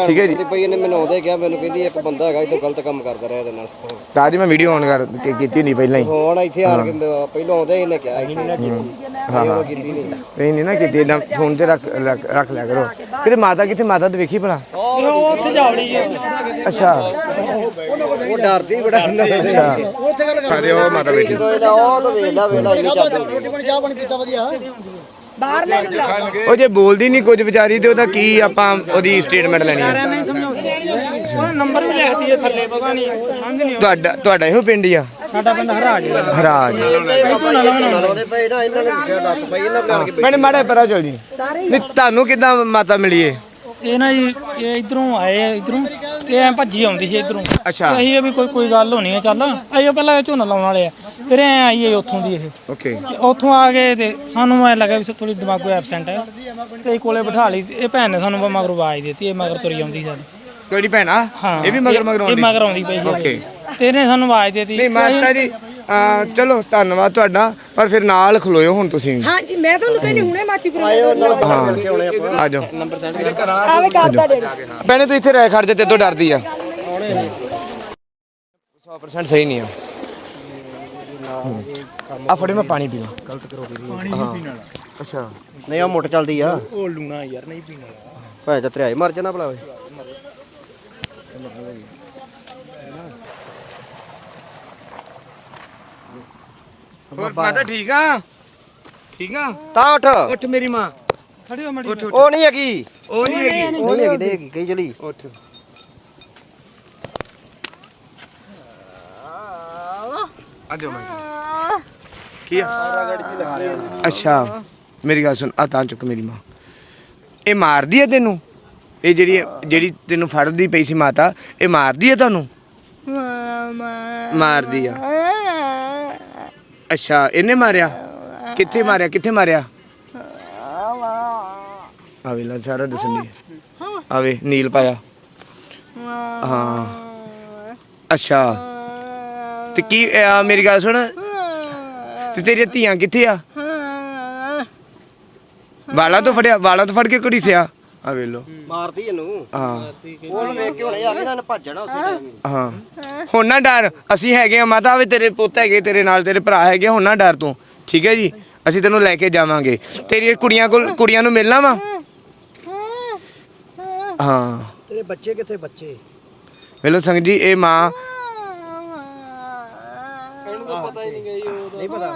ਠੀਕ ਹੈ ਜੀ। ਤੇ ਭਈ ਇਹਨੇ ਮੈਨੂੰ ਆਉਂਦੇ ਗਿਆ ਮੈਨੂੰ ਕਹਿੰਦੀ ਇੱਕ ਬੰਦਾ ਹੈਗਾ ਇਹ ਗਲਤ ਕੰਮ ਕਰਦਾ ਰਿਹਾ ਇਹਦੇ ਨਾਲ। ਤਾਂ ਜੀ ਮੈਂ ਵੀਡੀਓ ਆਨ ਕਰ ਕੇ- ਕੀਤੀ ਨਹੀਂ ਪਹਿਲਾਂ ਹੀ। ਹੁਣ ਇੱਥੇ ਆ ਕੇ ਪਹਿਲਾਂ ਆਉਂਦੇ ਇਹਨੇ ਕਿਹਾ ਇੱਥੇ ਹਾਂ। ਹਾਂ ਕੀਤੀ ਨਹੀਂ ਨਹੀਂ ਨਾ ਕੀਤੀ ਏਦਾਂ ਫੋਨ ਤੇ ਰੱਖ ਰੱਖ ਲਿਆ ਕਰੋ। ਕਿਤੇ ਮਾਤਾ ਕਿੱਥੇ ਮਾਤਾ ਤੇ ਵੇਖੀ ਭਲਾ। ਉਹ ਉੱਥੇ ਜਾਵੜੀ ਹੈ ਅੱਛਾ। ਉਹ ਡਰਦੀ ਬੜਾ। ਅੱਛਾ। ਉਹ ਮਾਤਾ ਬੈਠੀ ਜਦੋਂ ਇਹਦਾ ਉਹ ਬਾਹਰ ਲੈ ਜੇ ਬੋਲਦੀ ਨਹੀਂ ਕੁਝ ਵਿਚਾਰੀ ਤੇ ਉਹਦਾ ਕੀ ਆਪਾਂ ਉਹਦੀ ਸਟੇਟਮੈਂਟ ਲੈਣੀ ਹੈ ਉਹ ਨੰਬਰ ਵੀ ਲਿਖਦੀ ਹੈ ਥੱਲੇ ਪਤਾ ਨਹੀਂ ਸਮਝ ਨਹੀਂ ਤੁਹਾਡਾ ਤੁਹਾਡਾ ਇਹੋ ਪਿੰਡ ਹੀ ਆ? ਸਾਡਾ ਪਿੰਡ ਹਰਾਜ ਹੈ ਹਰਾਜ। ਮੈਨੇ ਮਾੜਾ ਪਰਾ ਚਲ ਜੀ। ਨਹੀਂ ਤੁਹਾਨੂੰ ਕਿਦਾਂ ਮਾਤਾ ਮਿਲੀ ਏ ਇਹ ਨਾ ਜੀ ਇਹ ਇਧਰੋਂ ਆਏ ਇਧਰੋਂ ਤੇ ਐ ਭੱਜੀ ਆਉਂਦੀ ਸੀ ਇਧਰੋਂ। ਅੱਛਾ। ਅਸੀਂ ਵੀ ਕੋਈ ਕੋਈ ਗੱਲ ਹੋਣੀ ਹੈ ਚੱਲ। ਅਸੀਂ ਪਹਿਲਾਂ ਝੋਨਾ ਲਾਉਣ ਵਾਲੇ ਆ। ਫਿਰ ਐ ਆਈ ਹੈ ਉੱਥੋਂ ਦੀ ਇਹ। ਓਕੇ ਤੇ ਉੱਥੋਂ ਆ ਗਏ ਤੇ ਸਾਨੂੰ ਐ ਲੱਗਾ ਵੀ ਥੋੜੀ ਦਿਮਾਗੋ ਐਬਸੈਂਟ ਹੈ। ਤੇ ਇਹ ਕੋਲੇ ਬਿਠਾ ਲਈ। ਇਹ ਭੈਣ ਨੇ ਸਾਨੂੰ ਮਗਰ ਆਵਾਜ਼ ਦਿੱਤੀ ਇਹ ਮਗਰ ਤੁਰੀ ਆਉਂਦੀ ਸਾਡੀ। ਕਿਹੜੀ ਭੈਣਾ ਹਾਂ। ਇਹ ਵੀ ਮਗਰ ਮਗਰ ਇਹ ਆਉਂਦੀ। ਮਗਰ ਆਉਂਦੀ ਪਈ ਓਕੇ ਸੀ ਤੇ ਇਹਨੇ ਸਾਨੂੰ ਆਵਾਜ਼ ਦਿੱਤੀ। ਨਹੀਂ ਮਾਤਾ ਜੀ ਅਹ ਚਲੋ ਧੰਨਵਾਦ ਤੁਹਾਡਾ। ਪਰ ਫਿਰ ਨਾਲ ਖਲੋਇਓ ਹੁਣ ਤੁਸੀਂ। ਹਾਂਜੀ ਮੈਂ ਤੁਹਾਨੂੰ ਕਹਿੰਦੀ ਹੁਣੇ ਮਾਚੀਪੁਰ ਹਾਂ। ਆ ਜਾਓ। ਆਵੇ ਕਰਦਾ ਡੈਡੀ ਭੈਣੇ ਤੂੰ ਇੱਥੇ ਰਹਿ ਖੜ ਜਾ ਤੇ ਤੋਂ ਡਰਦੀ ਆ। 100% ਸਹੀ ਨਹੀਂ ਆ। ਆ ਫੜੇ ਮੈਂ ਪਾਣੀ ਪੀਣਾ। ਗਲਤ ਕਰੋ ਪਾਣੀ ਨਹੀਂ ਪੀਣ ਵਾਲਾ। ਅੱਛਾ। ਨਹੀਂ ਉਹ ਮੁੱਟ ਚੱਲਦੀ ਆ। ਉਹ ਲੂਣਾ ਯਾਰ ਨਹੀਂ ਪੀਣਾ ਭਾਵੇਂ ਤਾਂ ਤੇਰੇ ਮਰ ਜਾਣਾ ਭਲਾ ਓਏ। ਹੋਰ ਮਾਤਾ ਠੀਕ ਆ। ਠੀਕ ਆ? ਤਾਂ ਉੱਠ। ਉੱਠ ਮੇਰੀ ਮਾਂ। ਖੜੀ ਹੋ ਮੜੀ ਉੱਠ ਉਹ ਨਹੀਂ ਹੈਗੀ। ਉਹ ਨਹੀਂ ਹੈਗੀ। ਉਹ ਨਹੀਂ ਹੈਗੀ। ਨਹੀਂ ਹੈਗੀ। ਕਹੀ ਚਲੀ। ਉੱਠ। ਆ ਜਾਓ ਮੈਂ। ਕੀ ਆ? ਅੱਛਾ ਮੇਰੀ ਗੱਲ ਸੁਣ ਆ ਤਾਂ ਚੁੱਕ ਮੇਰੀ ਮਾਂ। ਇਹ ਮਾਰਦੀ ਹੈ ਤੈਨੂੰ? ਇਹ ਜਿਹੜੀ ਜਿਹੜੀ ਤੈਨੂੰ ਫੜਦੀ ਪਈ ਸੀ ਮਾਤਾ ਇਹ ਮਾਰਦੀ ਹੈ ਤੁਹਾਨੂੰ? ਮਾਰਦੀ ਆ। ਅੱਛਾ ਇਹਨੇ ਮਾਰਿਆ? ਕਿੱਥੇ ਮਾਰਿਆ ਕਿੱਥੇ ਮਾਰਿਆ? ਆਵੇ ਲਾ ਸਾਰਾ ਦੱਸਣ ਦੀ ਆਵੇ ਨੀਲ ਪਾਇਆ। ਹਾਂ। ਅੱਛਾ। ਤੇ ਕੀ ਆ, ਮੇਰੀ ਗੱਲ ਸੁਣ ਤੇ ਤੇਰੀਆਂ ਧੀਆਂ ਕਿੱਥੇ ਆ? ਵਾਲਾ ਤੋਂ ਫੜਿਆ ਵਾਲਾ ਤੋਂ ਫੜ ਕੇ ਕੁੜੀ ਸਿਆ। ਆ ਵੇ ਲੋ ਮਾਰਦੀ ਇਹਨੂੰ। ਹਾਂ। ਉਹਨੂੰ ਵੇਖ ਕੇ ਹੁਣੇ ਆ ਗਈ ਨਾ ਇਹਨੇ ਭੱਜਣਾ ਉਸੇ ਟਾਈਮ ਹੀ। ਹਾਂ। ਹੁਣ ਨਾ ਡਰ। ਅਸੀਂ ਹੈਗੇ ਆ ਮਾਤਾ ਵੀ ਤੇਰੇ ਪੁੱਤ ਹੈਗੇ ਤੇਰੇ ਨਾਲ ਤੇਰੇ ਭਰਾ ਹੈਗੇ ਹੁਣ ਨਾ ਡਰ ਤੂੰ। ਠੀਕ ਹੈ ਜੀ? ਅਸੀਂ ਤੈਨੂੰ ਲੈ ਕੇ ਜਾਵਾਂਗੇ। ਤੇਰੀ ਕੁੜੀਆਂ ਕੋਲ ਕੁੜੀਆਂ ਨੂੰ ਮਿਲਣਾ ਵਾ? ਹਾਂ। ਤੇਰੇ ਬੱਚੇ ਕਿੱਥੇ ਬੱਚੇ? ਵੇਲੋ ਸੰਗ ਜੀ ਇਹ ਮਾਂ ਇਹਨੂੰ ਤਾਂ ਪਤਾ ਹੀ ਨਹੀਂ ਗਈ ਉਹ ਨਹੀਂ ਪਤਾ।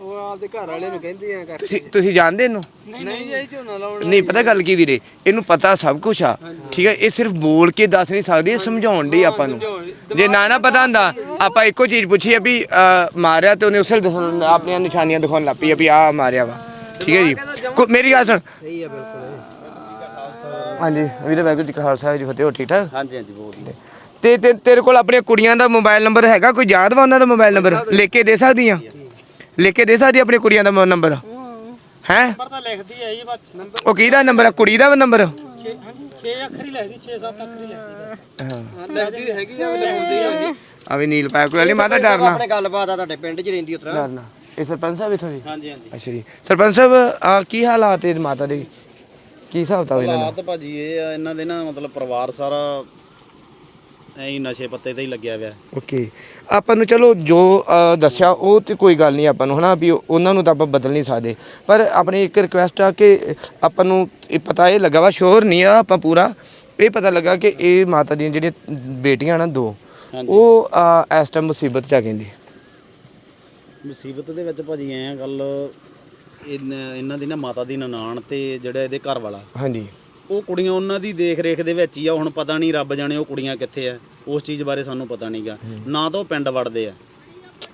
ਉਹ ਆਪਦੇ ਘਰ ਵਾਲੇ ਨੂੰ ਕਹਿੰਦੀ ਆ ਕਰ ਤੁਸੀਂ ਤੁਸੀਂ ਜਾਣਦੇ ਇਹਨੂੰ? ਨਹੀਂ ਜਾਈ ਝੋਨਾ ਲਾਉਣ ਨਹੀਂ ਪਤਾ ਗੱਲ ਕੀ ਵੀਰੇ? ਇਹਨੂੰ ਪਤਾ ਸਭ ਕੁਝ ਆ। ਠੀਕ ਹੈ ਇਹ ਸਿਰਫ ਬੋਲ ਕੇ ਦੱਸ ਨਹੀਂ ਸਕਦੀ ਇਹ ਸਮਝਾਉਣ ਦੀ ਆਪਾਂ ਨੂੰ। ਜੇ ਨਾ ਨਾ ਪਤਾ ਹੁੰਦਾ ਆਪਾਂ ਇੱਕੋ ਚੀਜ਼ ਪੁੱਛੀ ਆ ਵੀ ਅਹ, ਮਾਰਿਆ ਤੇ ਉਹਨੇ ਉਸੇ ਦਿਖਾਉਣ- ਆਪਣੀਆਂ ਨਿਸ਼ਾਨੀਆਂ ਦਿਖਾਉਣ ਲੱਗ ਪਈ ਆ ਵੀ ਆ ਮਾਰਿਆ ਵਾ। ਠੀਕ ਹੈ ਜੀ? ਕੋ- ਮੇਰੀ ਗੱਲ ਸੁਣ। ਸਹੀ ਆ ਬਿਲਕੁਲ। ਹਾਂਜੀ ਵੀਰੇ ਵਾਹਿਗੁਰੂ ਜੀ ਕਾ ਖਾਲਸਾ ਜੀ ਫਤਿਹ ਹੋ ਠੀਕ ਠਾਕ? ਹਾਂਜੀ ਹਾਂਜੀ ਬਹੁਤ ਤੇ ਤੇ ਤੇਰੇ ਕੋਲ ਆਪਣੀਆਂ ਕੁੜੀਆਂ ਦਾ ਮੋਬਾਈਲ ਨੰਬਰ ਹੈਗਾ? ਕੋਈ ਯਾਦ ਵਾ ਉਹਨਾਂ ਦਾ ਮੋਬਾਈਲ ਨੰਬਰ ਲਿਖ ਕੇ ਦੇ ਸਕਦੀ ਆ ਲਿਖ ਕੇ ਦੇ ਸਕਦੀ ਆਪਣੀ ਕੁੜੀਆਂ ਦਾ ਨੰਬਰ ਹੈ। ਪਰ ਤਾਂ ਲਿਖਦੀ ਹੈ ਜੀ ਬਸ। ਉਹ ਕਿਹਦਾ ਨੰਬਰ ਆ? ਕੁੜੀ ਦਾ ਨੰਬਰ 6 ਹਾਂਜੀ 6 ਅੱਖਰ ਹੀ ਲਿਖਦੀ 6-7 ਅੱਖਰ ਹੀ ਲਿਖਦੀ ਬਸ। ਲੱਗਦੀ ਹੈਗੀ ਆ ਹੁੰਦੀ ਆ। ਆ ਵੀ ਨੀਲ ਪਾਇਆ ਕੋਈ ਗੱਲ ਨਹੀਂ ਮੈਂ ਤਾਂ ਡਰਨਾ। ਆਪਣੇ ਗੱਲਬਾਤ ਆ ਤੁਹਾਡੇ ਪਿੰਡ 'ਚ ਰਹਿੰਦੀ ਉਤਰਾ। ਡਰਨਾ। ਇਹ ਸਰਪੰਚ ਸਾਹਿਬ ਇਥੋਂ ਜੀ ਹਾਂਜੀ ਹਾਂਜੀ। ਅੱਛਾ ਜੀ। ਸਰਪੰਚ ਸਾਹਿਬ ਆ ਕੀ ਹਾਲਾਤ ਹੈ ਮਾਤਾ ਦੇ? ਕੀ ਹਿਸਾਬ ਤਾ ਇਹਨਾਂ ਦਾ? ਹਾਲਾਤ ਭਾਜੀ ਇਹ ਆ ਇਹਨਾਂ ਦੇ ਨਾ ਮਤਲਬ ਪਰਿਵਾਰ ਸਾਰਾ ਐਂ ਹੀ ਨਸ਼ੇ ਪੱਤੇ ਤੇ ਹੀ ਲੱਗਿਆ ਹੋਇਆ ਓਕੇ। ਆਪਾਂ ਨੂੰ ਚਲੋ ਜੋ ਅ, ਦੱਸਿਆ ਉਹ ਤੇ ਕੋਈ ਗੱਲ ਨਹੀਂ ਆਪਾਂ ਨੂੰ ਹਨਾ ਵੀ ਉਹਨਾਂ ਨੂੰ ਤਾਂ ਆਪਾਂ ਬਦਲ ਨਹੀਂ ਸਕਦੇ। ਪਰ ਆਪਣੀ ਇੱਕ ਰਿਕੁਐਸਟ ਆ ਕਿ ਆਪਾਂ ਨੂੰ ਇਹ ਪਤਾ ਇਹ ਲੱਗਾ ਵਾ ਸ਼ੋਰ ਨਹੀਂ ਆ ਆਪਾਂ ਪੂਰਾ ਇਹ ਪਤਾ ਲੱਗਾ ਕਿ ਇਹ ਮਾਤਾ ਦੀਆਂ ਜਿਹੜੀਆਂ ਬੇਟੀਆਂ ਨਾ ਦੋ ਉਹ ਅ, ਇਸ ਟਾਈਮ ਮੁਸੀਬਤ ਚ ਆ ਕਹਿੰਦੇ ਮੁਸੀਬਤ ਦੇ ਵਿੱਚ ਭਾਜੀ ਐਂ ਆ ਗੱਲ ਇਹਨਾਂ ਦੀ ਨਾ ਮਾਤਾ ਦੀ ਨਨਾਣ ਤੇ ਜਿਹੜਾ ਇਹਦੇ ਘਰ ਵਾਲਾ ਹਾਂਜੀ। ਉਹ ਕੁੜੀਆਂ ਉਹਨਾਂ ਦੀ ਦੇਖ ਰੇਖ ਦੇ ਵਿੱਚ ਹੀ ਆ ਹੁਣ ਪਤਾ ਨਹੀਂ ਰੱਬ ਜਾਣੇ ਉਹ ਕੁੜੀਆਂ ਕਿੱਥੇ ਆ। ਉਸ ਚੀਜ਼ ਬਾਰੇ ਸਾਨੂੰ ਪਤਾ ਨਹੀਂਗਾ। ਨਾ ਤਾਂ ਉਹ ਪਿੰਡ ਵੜਦੇ ਆ।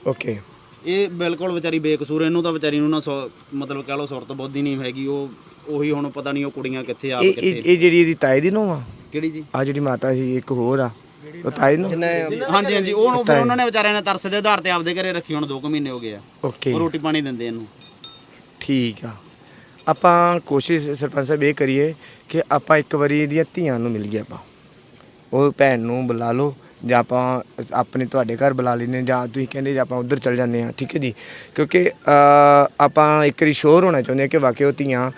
ਓਕੇ। ਇਹ ਬਿਲਕੁਲ ਵਿਚਾਰੀ ਬੇਕਸੂਰ ਇਹਨੂੰ ਤਾਂ ਵਿਚਾਰੀ ਨੂੰ ਨਾ ਸੌ- ਮਤਲਬ ਕਹ ਲਓ ਸੁਰਤ ਬੁੱਧੀ ਨਹੀਂ ਹੈਗੀ। ਉਹ ਉਹੀ ਹੁਣ ਪਤਾ ਨਹੀਂ ਉਹ ਕੁੜੀਆਂ ਕਿੱਥੇ ਆਪ ਇਹ ਕਿੱਥੇ ਇਹ ਜਿਹੜੀ ਇਹਦੀ ਤਾਏ ਦੀ ਨੂੰ ਆ? ਕਿਹੜੀ ਜੀ? ਆ ਜਿਹੜੀ ਮਾਤਾ ਸੀ ਇੱਕ ਹੋਰ ਆ। ਉਹ ਤਾਏ ਨੂੰ ਹਾਂਜੀ ਹਾਂਜੀ। ਉਹ ਫਿਰ ਉਹਨਾਂ ਨੇ ਵਿਚਾਰਿਆਂ ਨੇ ਤਰਸ ਦੇ ਆਧਾਰ ਤੇ ਆਪਦੇ ਘਰੇ ਰੱਖੀ। ਹੁਣ 2 ਮਹੀਨੇ ਹੋ ਗਏ ਆ। ਓਕੇ। ਉਹ ਰੋਟੀ ਪਾਣੀ ਦਿੰਦੇ ਇਹਨੂੰ। ਠੀਕ ਆ। ਆਪਾਂ ਕੋਸ਼ਿਸ਼ ਸਰਪੰਚ ਸਾਹਿਬ ਇਹ ਕਰੀਏ ਕਿ ਆਪਾਂ ਇੱਕ ਵਾਰੀ ਇਹਦੀਆਂ ਧੀਆਂ ਨੂੰ ਮਿਲ ਗਿਆ ਆਪਾਂ। ਉਹ ਭੈਣ ਨੂੰ ਬੁਲਾ ਲਓ ਜਾਂ ਆਪਾਂ ਆਪਣੇ ਤੁਹਾਡੇ ਘਰ ਬੁਲਾ ਹਾਂ ਜਾਂ ਤੁਸੀਂ ਕਹਿੰਦੇ ਜੇ ਆਪਾਂ ਉੱਧਰ ਚੱਲ ਜਾਂਦੇ ਹਾਂ ਠੀਕ ਹੈ ਜੀ? ਕਿਉਂਕਿ ਆਪਾਂ ਇੱਕ ਵਾਰੀ ਸ਼ੋਰ ਹੋਣਾ ਚਾਹੁੰਦੇ ਹਾਂ ਕਿ ਵਾਕਿਆ ਉਹ ਧੀਆਂ